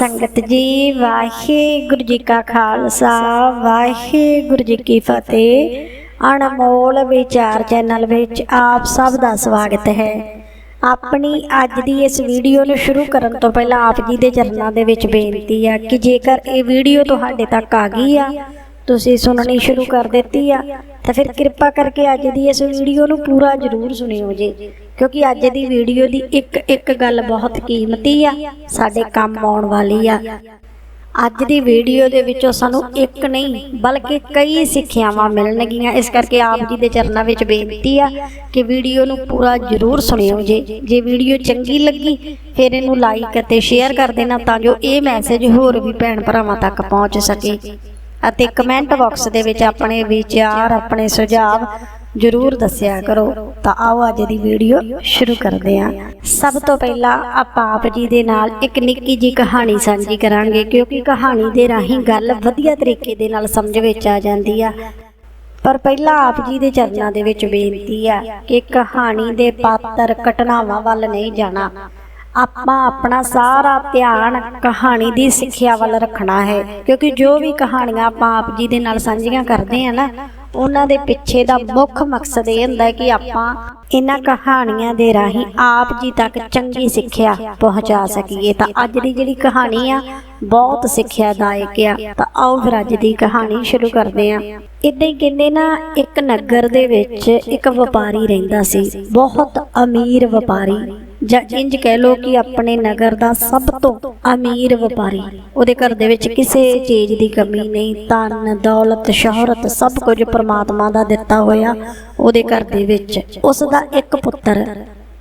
ਸੰਗਤ ਜੀ, ਵਾਹਿਗੁਰੂ ਜੀ ਕਾ ਖਾਲਸਾ, ਵਾਹਿਗੁਰੂ ਜੀ ਕੀ ਫਤਿਹ। ਅਣਮੋਲ ਵਿਚਾਰ ਚੈਨਲ ਵਿੱਚ ਆਪ ਸਭ ਦਾ ਸਵਾਗਤ ਹੈ। ਆਪਣੀ ਅੱਜ ਦੀ ਇਸ ਵੀਡੀਓ ਨੂੰ ਸ਼ੁਰੂ ਕਰਨ ਤੋਂ ਪਹਿਲਾਂ ਆਪ ਜੀ ਦੇ ਚਰਨਾਂ ਦੇ ਵਿੱਚ ਬੇਨਤੀ ਆ ਕਿ ਜੇਕਰ ਇਹ ਵੀਡੀਓ ਤੁਹਾਡੇ ਤੱਕ ਆ ਗਈ ਆ ਤੁਸੀਂ ਸੁਣਨੀ ਸ਼ੁਰੂ ਕਰ ਦਿੱਤੀ ਆ, ਤਾਂ ਫਿਰ ਕਿਰਪਾ ਕਰਕੇ ਅੱਜ ਦੀ ਇਸ ਵੀਡੀਓ ਨੂੰ ਪੂਰਾ ਜ਼ਰੂਰ ਸੁਣਿਓ ਜੀ, ਕਿਉਂਕਿ ਅੱਜ ਦੀ ਵੀਡੀਓ ਦੀ ਇੱਕ ਇੱਕ ਗੱਲ ਬਹੁਤ ਕੀਮਤੀ ਆ, ਸਾਡੇ ਕੰਮ ਆਉਣ ਵਾਲੀ ਆ। ਅੱਜ ਦੀ ਵੀਡੀਓ ਦੇ ਵਿੱਚੋਂ ਸਾਨੂੰ ਇੱਕ ਨਹੀਂ, ਬਲਕਿ ਕਈ ਸਿੱਖਿਆਵਾਂ ਮਿਲਣਗੀਆਂ। ਇਸ ਕਰਕੇ ਆਪ ਜੀ ਦੇ ਚਰਨਾਂ ਵਿੱਚ ਬੇਨਤੀ ਆ ਕਿ ਵੀਡੀਓ ਨੂੰ ਪੂਰਾ ਜ਼ਰੂਰ ਸੁਣਿਓ ਜੇ। ਜੇ ਵੀਡੀਓ ਚੰਗੀ ਲੱਗੀ, ਫਿਰ ਇਹਨੂੰ ਲਾਈਕ ਅਤੇ ਸ਼ੇਅਰ ਕਰ ਦੇਣਾ ਤਾਂ ਜੋ ਇਹ ਮੈਸੇਜ ਹੋਰ ਵੀ ਭੈਣ ਭਰਾਵਾਂ ਤੱਕ ਪਹੁੰਚ ਸਕੇ। ਅਤੇ ਕਮੈਂਟ ਬਾਕਸ ਦੇ ਵਿੱਚ ਆਪਣੇ ਵਿਚਾਰ ਆਪਣੇ ਸੁਝਾਅ ਜਰੂਰ ਦੱਸਿਆ ਕਰੋ। ਤਾਂ ਆਓ ਅੱਜ ਦੀ ਵੀਡੀਓ ਸ਼ੁਰੂ ਕਰਦੇ ਹਾਂ। ਸਭ ਤੋਂ ਪਹਿਲਾਂ ਆਪਾਂ ਆਪ ਜੀ ਦੇ ਨਾਲ ਇੱਕ ਨਿੱਕੀ ਜੀ ਕਹਾਣੀ ਸਾਂਝੀ ਕਰਾਂਗੇ ਕਿਉਂਕਿ ਕਹਾਣੀ ਦੇ ਰਾਹੀਂ ਗੱਲ ਵਧੀਆ ਤਰੀਕੇ ਦੇ ਨਾਲ ਸਮਝ ਵਿੱਚ ਆ ਜਾਂਦੀ ਆ। ਪਰ ਪਹਿਲਾਂ ਆਪ ਜੀ ਦੇ ਚਰਨਾਂ ਦੇ ਵਿੱਚ ਬੇਨਤੀ ਆ ਕਿ ਕਹਾਣੀ ਦੇ ਪਾਤਰ ਘਟਨਾਵਾਂ ਵੱਲ ਨਹੀਂ ਜਾਣਾ। ਆਪਾਂ ਆਪਣਾ ਸਾਰਾ ਧਿਆਨ ਕਹਾਣੀ ਦੀ ਸਿੱਖਿਆ ਵੱਲ ਰੱਖਣਾ ਹੈ। ਕਿਉਂਕਿ ਜੋ ਵੀ ਕਹਾਣੀਆਂ ਆਪਾਂ ਆਪ ਜੀ ਦੇ ਨਾਲ ਸਾਂਝੀਆਂ ਕਰਦੇ ਆ ਨਾ, ਉਹਨਾਂ ਦੇ ਪਿੱਛੇ ਦਾ ਮੁੱਖ ਮਕਸਦ ਇਹ ਹੁੰਦਾ ਹੈ ਕਿ ਆਪਾਂ ਇਹਨਾਂ ਕਹਾਣੀਆਂ ਦੇ ਰਾਹੀਂ ਆਪ ਜੀ ਤੱਕ ਚੰਗੀ ਸਿੱਖਿਆ ਪਹੁੰਚਾ ਸਕੀਏ। ਤਾਂ ਅੱਜ ਦੀ ਜਿਹੜੀ ਕਹਾਣੀ ਆ, ਬਹੁਤ ਸਿੱਖਿਆਦਾਇਕ ਆ। ਤਾਂ ਆਓ ਫਿਰ ਅੱਜ ਦੀ ਕਹਾਣੀ ਸ਼ੁਰੂ ਕਰਦੇ ਆ ਇਦਾਂ ਹੀ ਕਹਿੰਦੇ ਨਾ, ਇੱਕ ਨਗਰ ਦੇ ਵਿੱਚ ਇੱਕ ਵਪਾਰੀ ਰਹਿੰਦਾ ਸੀ। ਬਹੁਤ ਅਮੀਰ ਵਪਾਰੀ। ਜਾਂ ਇੰਜ ਕਹਿ ਲੋ ਕਿ ਆਪਣੇ ਨਗਰ ਦਾ ਸਭ ਤੋਂ ਅਮੀਰ ਵਪਾਰੀ, ਉਹਦੇ ਘਰ ਦੇ ਵਿੱਚ ਕਿਸੇ ਚੀਜ਼ ਦੀ ਕਮੀ ਨਹੀਂ, ਧਨ, ਦੌਲਤ, ਸ਼ੋਹਰਤ, ਸਭ ਕੁਝ ਪ੍ਰਮਾਤਮਾ ਦਾ ਦਿੱਤਾ ਹੋਇਆ, ਉਹਦੇ ਘਰ ਦੇ ਵਿੱਚ। ਉਸ ਦਾ ਇੱਕ ਪੁੱਤਰ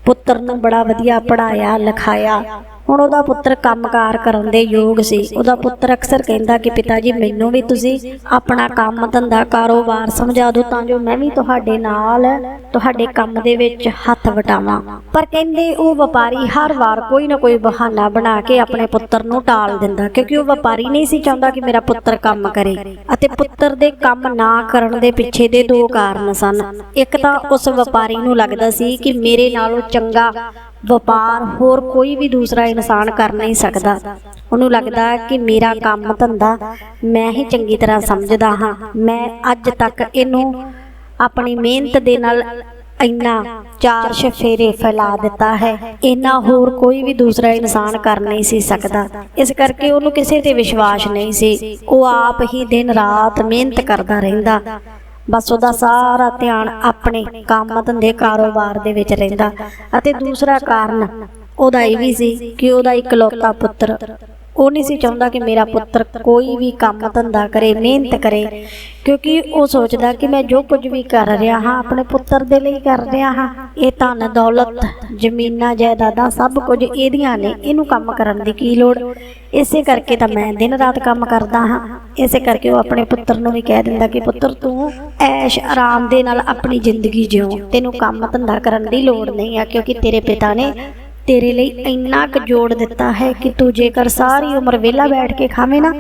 ਪੁੱਤਰ ਨੂੰ ਬੜਾ ਵਧੀਆ ਪੜਾਇਆ ਲਿਖਾਇਆ ਹੁਣ ਉਹਦਾ ਪੁੱਤਰ ਕੰਮਕਾਰ ਕਰਨ ਦੇ ਯੋਗ ਸੀ। ਉਹਦਾ ਪੁੱਤਰ ਅਕਸਰ ਕਹਿੰਦਾ ਕਿ ਪਿਤਾ ਜੀ ਮੈਨੂੰ ਵੀ ਤੁਸੀਂ ਆਪਣਾ ਕੰਮ ਧੰਦਾ ਕਾਰੋਬਾਰ ਸਮਝਾ ਦਿਓ, ਤਾਂ ਜੋ ਮੈਂ ਵੀ ਤੁਹਾਡੇ ਨਾਲ, ਤੁਹਾਡੇ ਕੰਮ ਦੇ ਵਿੱਚ ਹੱਥ ਵਟਾਵਾਂ। ਪਰ ਕਹਿੰਦੇ ਉਹ ਵਪਾਰੀ ਹਰ ਵਾਰ ਕੋਈ ਨਾ ਕੋਈ ਬਹਾਨਾ ਬਣਾ ਕੇ ਆਪਣੇ ਪੁੱਤਰ ਨੂੰ ਟਾਲ ਦਿੰਦਾ, ਕਿਉਂਕਿ ਉਹ ਵਪਾਰੀ ਨਹੀਂ ਸੀ, ਚਾਹੁੰਦਾ ਕਿ ਮੇਰਾ ਪੁੱਤਰ ਕੰਮ ਕਰੇ। ਅਤੇ ਪੁੱਤਰ ਦੇ ਕੰਮ ਨਾ ਕਰਨ ਦੇ ਪਿੱਛੇ ਦੇ ਦੋ ਕਾਰਨ ਸਨ। ਇੱਕ ਤਾਂ ਉਸ ਵਪਾਰੀ ਨੂੰ ਲੱਗਦਾ ਸੀ ਕਿ ਮੇਰੇ ਨਾਲੋਂ ਚੰਗਾ ਵਪਾਰ ਹੋਰ ਕੋਈ ਵੀ ਦੂਸਰਾ ਇਨਸਾਨ ਕਰ ਨਹੀਂ ਸਕਦਾ। ਉਹਨੂੰ ਲੱਗਦਾ ਕਿ ਮੇਰਾ ਕੰਮ ਧੰਦਾ ਮੈਂ ਹੀ ਚੰਗੀ ਤਰ੍ਹਾਂ ਸਮਝਦਾ ਹਾਂ। ਮੈਂ ਅੱਜ ਤੱਕ ਇਹਨੂੰ ਆਪਣੀ ਮਿਹਨਤ ਦੇ ਨਾਲ ਇੰਨਾ ਚਾਰ ਸ਼ਫੇਰੇ ਫੈਲਾ ਦਿੱਤਾ ਹੈ। ਇੰਨਾ ਹੋਰ ਕੋਈ ਵੀ ਦੂਸਰਾ ਇਨਸਾਨ ਕਰ ਨਹੀਂ ਸੀ ਸਕਦਾ। ਇਸ ਕਰਕੇ ਉਹਨੂੰ ਕਿਸੇ ਤੇ ਵਿਸ਼ਵਾਸ ਨਹੀਂ ਸੀ। ਉਹ ਆਪ ਹੀ ਦਿਨ ਰਾਤ ਮਿਹਨਤ ਕਰਦਾ ਰਹਿੰਦਾ। ਬਸ ਉਹਦਾ ਸਾਰਾ ਧਿਆਨ ਆਪਣੇ ਕੰਮ ਧੰਦੇ ਕਾਰੋਬਾਰ ਦੇ ਵਿੱਚ ਰਹਿੰਦਾ। ਅਤੇ ਦੂਸਰਾ ਕਾਰਨ ਉਹਦਾ ਇਹ ਵੀ ਸੀ ਕਿ ਉਹਦਾ ਇਕਲੌਤਾ ਪੁੱਤਰ ਉਹ ਨਹੀਂ ਸੀ ਚਾਹੁੰਦਾ ਕਿ ਮੇਰਾ ਪੁੱਤਰ ਕੋਈ ਵੀ ਕੰਮ ਧੰਦਾ ਕਰੇ ਮਿਹਨਤ ਕਰੇ। ਕਿਉਂਕਿ ਉਹ ਸੋਚਦਾ ਕਿ ਮੈਂ ਜੋ ਕੁਝ ਵੀ ਕਰ ਰਿਹਾ ਹਾਂ ਆਪਣੇ ਪੁੱਤਰ ਦੇ ਲਈ ਕਰ ਰਿਹਾ ਹਾਂ। ਇਹ ਧਨ ਦੌਲਤ ਜ਼ਮੀਨਾਂ ਜਾਇਦਾਦਾਂ ਸਭ ਕੁਝ ਇਹਦੀਆਂ ਨੇ ਇਹਨੂੰ ਕੰਮ ਕਰਨ ਦੀ ਕੀ ਲੋੜ? ਇਸੇ ਕਰਕੇ ਤਾਂ ਮੈਂ ਦਿਨ ਰਾਤ ਕੰਮ ਕਰਦਾ ਹਾਂ। ਇਸੇ ਕਰਕੇ ਉਹ ਆਪਣੇ ਪੁੱਤਰ ਨੂੰ ਵੀ ਕਹਿ ਦਿੰਦਾ ਕਿ ਪੁੱਤਰ ਤੂੰ ਐਸ਼ ਆਰਾਮ ਦੇ ਨਾਲ ਆਪਣੀ ਜ਼ਿੰਦਗੀ ਜਿਉ। ਤੈਨੂੰ ਕੰਮ ਧੰਦਾ ਕਰਨ ਦੀ ਲੋੜ ਨਹੀਂ ਆ ਕਿਉਂਕਿ ਤੇਰੇ ਪਿਤਾ ਨੇ ਤੇਰੇ ਲਈ ਇੰਨਾ ਕੁ ਜੋੜ ਦਿੱਤਾ ਹੈ ਕਿ ਤੂੰ ਜੇਕਰ ਸਾਰੀ ਉਮਰ ਵਿਹਲਾ ਬੈਠ ਕੇ ਖਾਵੇਂ ਨਾ,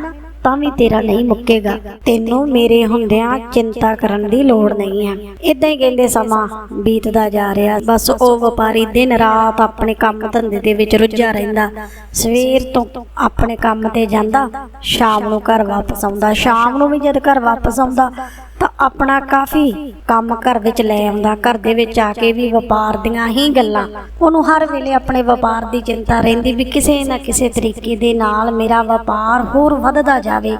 ਤਾਂ ਵੀ ਤੇਰਾ ਨਹੀਂ ਮੁੱਕੇਗਾ। ਤੈਨੂੰ ਮੇਰੇ ਹੁੰਦਿਆਂ ਚਿੰਤਾ ਕਰਨ ਦੀ ਲੋੜ ਨਹੀਂ ਹੈ। ਇਦਾਂ ਹੀ ਕਹਿੰਦੇ ਸਮਾਂ ਬੀਤਦਾ ਜਾ ਰਿਹਾ। ਬਸ ਉਹ ਵਪਾਰੀ ਦਿਨ ਰਾਤ ਆਪਣੇ ਕੰਮ ਧੰਦੇ ਦੇ ਵਿੱਚ ਰੁੱਝਾ ਰਹਿੰਦਾ। ਸਵੇਰ ਤੋਂ ਆਪਣੇ ਕੰਮ ਤੇ ਜਾਂਦਾ, ਸ਼ਾਮ ਨੂੰ ਘਰ ਵਾਪਸ ਆਉਂਦਾ। ਸ਼ਾਮ ਨੂੰ ਵੀ ਜਦ ਘਰ ਵਾਪਸ ਆਉਂਦਾ ਤਾਂ ਆਪਣਾ ਕਾਫੀ ਕੰਮ ਘਰ ਵਿੱਚ ਲੈ ਆਉਂਦਾ, ਘਰ ਦੇ ਵਿੱਚ ਆ ਕੇ ਵੀ ਵਪਾਰ ਦੀਆਂ ਹੀ ਗੱਲਾਂ। ਉਹਨੂੰ ਹਰ ਵੇਲੇ ਆਪਣੇ ਵਪਾਰ ਦੀ ਚਿੰਤਾ ਰਹਿੰਦੀ ਵੀ ਕਿਸੇ ਨਾ ਕਿਸੇ ਤਰੀਕੇ ਦੇ ਨਾਲ ਮੇਰਾ ਵਪਾਰ ਹੋਰ ਵੱਧਦਾ ਜਾਵੇ,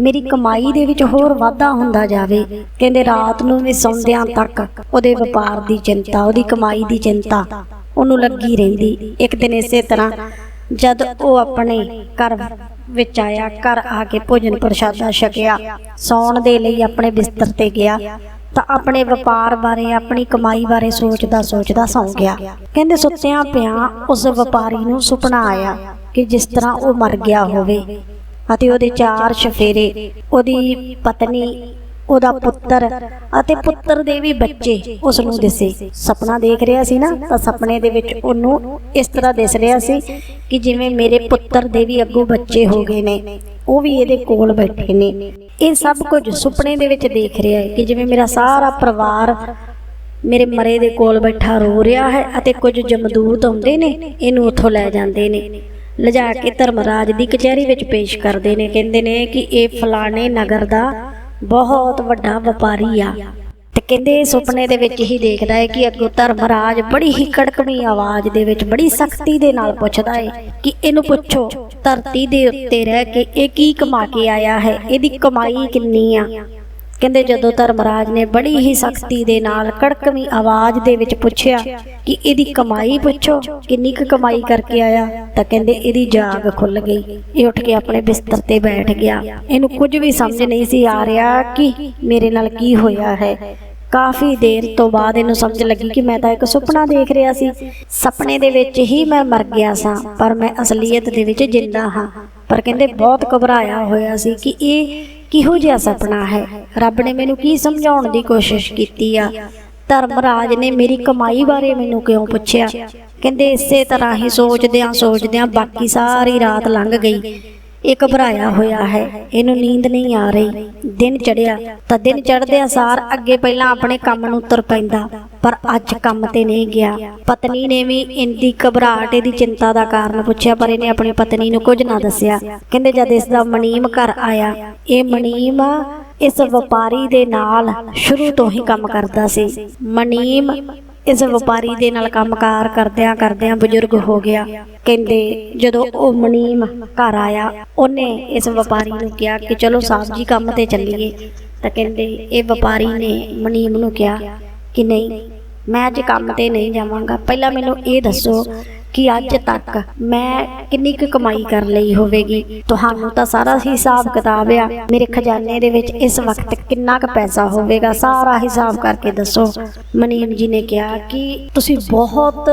ਮੇਰੀ ਕਮਾਈ ਦੇ ਵਿੱਚ ਹੋਰ ਵਾਧਾ ਹੁੰਦਾ ਜਾਵੇ। ਕਹਿੰਦੇ ਰਾਤ ਨੂੰ ਵੀ ਸੌਂਦਿਆਂ ਤੱਕ ਉਹਦੇ ਵਪਾਰ ਦੀ ਚਿੰਤਾ, ਉਹਦੀ ਕਮਾਈ ਦੀ ਚਿੰਤਾ ਉਹਨੂੰ ਲੱਗੀ ਰਹਿੰਦੀ। ਇੱਕ ਦਿਨ ਇਸੇ ਤਰ੍ਹਾਂ ਜਦ ਉਹ ਆਪਣੇ ਘਰ ਵਿੱਚ ਆਇਆ, ਘਰ ਆ ਕੇ ਭੋਜਨ ਪ੍ਰਸ਼ਾਦਾ ਛਕਿਆ, ਸੌਣ ਦੇ ਲਈ ਆਪਣੇ ਬਿਸਤਰ ਤੇ ਗਿਆ, ਤਾਂ ਆਪਣੇ ਵਪਾਰ ਬਾਰੇ, ਆਪਣੀ ਕਮਾਈ ਬਾਰੇ ਸੋਚਦਾ ਸੋਚਦਾ ਸੌਂ ਗਿਆ। ਕਹਿੰਦੇ ਸੁੱਤਿਆਂ ਪਿਆ ਉਸ ਵਪਾਰੀ ਨੂੰ ਸੁਪਨਾ ਆਇਆ ਕਿ ਜਿਸ ਤਰ੍ਹਾਂ ਉਹ ਮਰ ਗਿਆ ਹੋਵੇ ਅਤੇ ਉਹਦੇ ਚਾਰ ਸ਼ਫੇਰੇ, ਉਹਦੀ ਪਤਨੀ ਉਹਦਾ ਪੁੱਤਰ ਅਤੇ ਪੁੱਤਰ ਦੇ ਵੀ ਬੱਚੇ ਉਸ ਨੂੰ ਦਿਸੇ। ਸੁਪਨਾ ਦੇਖ ਰਿਹਾ ਸੀ ਨਾ, ਤਾਂ ਸੁਪਨੇ ਦੇ ਵਿੱਚ ਉਹਨੂੰ ਇਸ ਤਰ੍ਹਾਂ ਦਿਸ ਰਿਹਾ ਸੀ ਕਿ ਜਿਵੇਂ ਮੇਰੇ ਪੁੱਤਰ ਦੇ ਵੀ ਅੱਗੋਂ ਬੱਚੇ ਹੋ ਗਏ ਨੇ, ਉਹ ਵੀ ਇਹਦੇ ਕੋਲ ਬੈਠੇ ਨੇ। ਇਹ ਸਭ ਕੁਝ ਸੁਪਨੇ ਦੇ ਵਿੱਚ ਦੇਖ ਰਿਹਾ ਹੈ ਕਿ ਜਿਵੇਂ ਮੇਰਾ ਸਾਰਾ ਪਰਿਵਾਰ ਮੇਰੇ ਮਰੇ ਦੇ ਕੋਲ ਬੈਠਾ ਰੋ ਰਿਹਾ ਹੈ ਅਤੇ ਕੁਝ ਜਮਦੂਤ ਆਉਂਦੇ ਨੇ, ਇਹਨੂੰ ਉੱਥੋਂ ਲੈ ਜਾਂਦੇ ਨੇ। ਲਿਜਾ ਕੇ ਧਰਮਰਾਜ ਦੀ ਕਚਹਿਰੀ ਵਿੱਚ ਪੇਸ਼ ਕਰਦੇ ਨੇ। ਕਹਿੰਦੇ ਨੇ ਕਿ ਇਹ ਫਲਾਣੇ ਨਗਰ ਦਾ ਬਹੁਤ ਵੱਡਾ ਵਪਾਰੀ ਆ। ਤੇ ਕਹਿੰਦੇ ਇਹ ਸੁਪਨੇ ਦੇ ਵਿੱਚ ਹੀ ਦੇਖਦਾ ਹੈ ਕਿ ਅੱਗੋਂ ਧਰਮਰਾਜ ਬੜੀ ਹੀ ਕੜਕਵੀਂ ਆਵਾਜ਼ ਦੇ ਵਿੱਚ ਬੜੀ ਸਖਤੀ ਦੇ ਨਾਲ ਪੁੱਛਦਾ ਹੈ ਕਿ ਇਹਨੂੰ ਪੁੱਛੋ, ਧਰਤੀ ਦੇ ਉੱਤੇ ਰਹਿ ਕੇ ਇਹ ਕੀ ਕਮਾ ਕੇ ਆਇਆ ਹੈ? ਇਹਦੀ ਕਮਾਈ ਕਿੰਨੀ ਆ? ਕਹਿੰਦੇ ਜਦੋਂ ਧਰਮਰਾਜ ਨੇ ਬੜੀ ਹੀ ਸਖਤੀ ਦੇ ਨਾਲ ਕੜਕਵੀਂ ਆਵਾਜ਼ ਦੇ ਵਿੱਚ ਪੁੱਛਿਆ ਕਿ ਇਹਦੀ ਕਮਾਈ ਪੁੱਛੋ, ਕਿੰਨੀ ਕੁ ਕਮਾਈ ਕਰਕੇ ਆਇਆ, ਤਾਂ ਕਹਿੰਦੇ ਇਹਦੀ ਜਾਗ ਖੁੱਲ ਗਈ। ਇਹ ਉੱਠ ਕੇ ਆਪਣੇ ਬਿਸਤਰ ਤੇ ਬੈਠ ਗਿਆ। ਇਹਨੂੰ ਕੁਝ ਵੀ ਸਮਝ ਨਹੀਂ ਸੀ ਆ ਰਿਹਾ ਕਿ ਮੇਰੇ ਨਾਲ ਕੀ ਹੋਇਆ ਹੈ। ਕਾਫੀ ਦੇਰ ਤੋਂ ਬਾਅਦ ਇਹਨੂੰ ਸਮਝ ਲੱਗੀ ਕਿ ਮੈਂ ਤਾਂ ਇੱਕ ਸੁਪਨਾ ਦੇਖ ਰਿਹਾ ਸੀ। ਸੁਪਨੇ ਦੇ ਵਿੱਚ ਹੀ ਮੈਂ ਮਰ ਗਿਆ ਸਾਂ, ਪਰ ਮੈਂ ਅਸਲੀਅਤ ਦੇ ਵਿੱਚ ਜਿੰਦਾ ਹਾਂ। ਪਰ ਕਹਿੰਦੇ ਬਹੁਤ ਘਬਰਾਇਆ ਹੋਇਆ ਸੀ ਕਿ ਇਹ ਕਿਹੋ ਜਿਹਾ ਸੁਪਨਾ ਹੈ? ਰੱਬ ਨੇ ਮੈਨੂੰ ਕੀ ਸਮਝਾਉਣ ਦੀ ਕੋਸ਼ਿਸ਼ ਕੀਤੀ ਆ? ਧਰਮਰਾਜ ਨੇ ਮੇਰੀ ਕਮਾਈ ਬਾਰੇ ਮੈਨੂੰ ਕਿਉਂ ਪੁੱਛਿਆ? ਕਹਿੰਦੇ ਇਸੇ ਤਰ੍ਹਾਂ ਹੀ ਸੋਚਦਿਆਂ ਸੋਚਦਿਆਂ ਬਾਕੀ ਸਾਰੀ ਰਾਤ ਲੰਘ ਗਈ। ਇਹ ਘਬਰਾਇਆ ਹੋਇਆ ਹੈ। ਇਹਨੂੰ ਨੀਂਦ ਨਹੀਂ ਆ ਰਹੀ। ਦਿਨ ਚੜਿਆ ਤਾਂ ਦਿਨ ਚੜ੍ਹਦਿਆਂ ਸਾਰ ਅੱਗੇ ਪਹਿਲਾਂ ਆਪਣੇ ਕੰਮ ਨੂੰ ਤੁਰ ਪੈਂਦਾ। ਪਰ ਅੱਜ ਕੰਮ ਤੇ ਨਹੀਂ ਗਿਆ। ਪਤਨੀ ਨੇ ਵੀ ਇੰਦੀ ਘਬਰਾਹਟ, ਇਹਦੀ ਚਿੰਤਾ ਦਾ ਕਾਰਨ ਪੁੱਛਿਆ, ਪਰ ਇਹਨੇ ਆਪਣੀ ਪਤਨੀ ਨੂੰ ਕੁਝ ਨਾ ਦੱਸਿਆ। ਕਹਿੰਦੇ ਜਦ ਇਸ ਦਾ ਮਨੀਮ ਘਰ ਆਇਆ, ਇਹ ਮਨੀਮ ਇਸ ਵਪਾਰੀ ਦੇ ਨਾਲ ਸ਼ੁਰੂ ਤੋਂ ਹੀ ਕੰਮ ਕਰਦਾ ਸੀ। ਮਨੀਮ ਇਸ ਵਪਾਰੀ ਦੇ ਨਾਲ ਕੰਮਕਾਰ ਕਰਦਿਆਂ ਕਰਦਿਆਂ ਬਜ਼ੁਰਗ ਹੋ ਗਿਆ। ਕਹਿੰਦੇ, ਜਦੋਂ ਉਹ ਮਨੀਮ ਘਰ ਆਇਆ, ਉਹਨੇ ਇਸ ਵਪਾਰੀ ਨੂੰ ਕਿਹਾ ਕਿ ਚਲੋ ਸਾਹਿਬ ਜੀ ਕੰਮ ਤੇ ਚੱਲੀਏ। ਤਾਂ ਕਹਿੰਦੇ, ਇਹ ਵਪਾਰੀ ਨੇ ਮਨੀਮ ਨੂੰ ਕਿਹਾ ਕਿ ਨਹੀਂ, ਮੈਂ ਅੱਜ ਕੰਮ ਤੇ ਨਹੀਂ ਜਾਵਾਂਗਾ। ਪਹਿਲਾਂ ਮੈਨੂੰ ਇਹ ਦੱਸੋ ਕਿ ਅੱਜ ਤੱਕ ਮੈਂ ਕਿੰਨੀ ਕੁ ਕਮਾਈ ਕਰ ਲਈ ਹੋਵੇਗੀ। ਤੁਹਾਨੂੰ ਤਾਂ ਸਾਰਾ ਹਿਸਾਬ ਕਿਤਾਬ ਆ। ਮੇਰੇ ਖਜ਼ਾਨੇ ਦੇ ਵਿੱਚ ਇਸ ਵਕਤ ਕਿੰਨਾ ਕੁ ਪੈਸਾ ਹੋਵੇਗਾ, ਸਾਰਾ ਹਿਸਾਬ ਕਰਕੇ ਦੱਸੋ। ਮਨੀਮ ਜੀ ਨੇ ਕਿਹਾ ਕਿ ਤੁਸੀਂ ਬਹੁਤ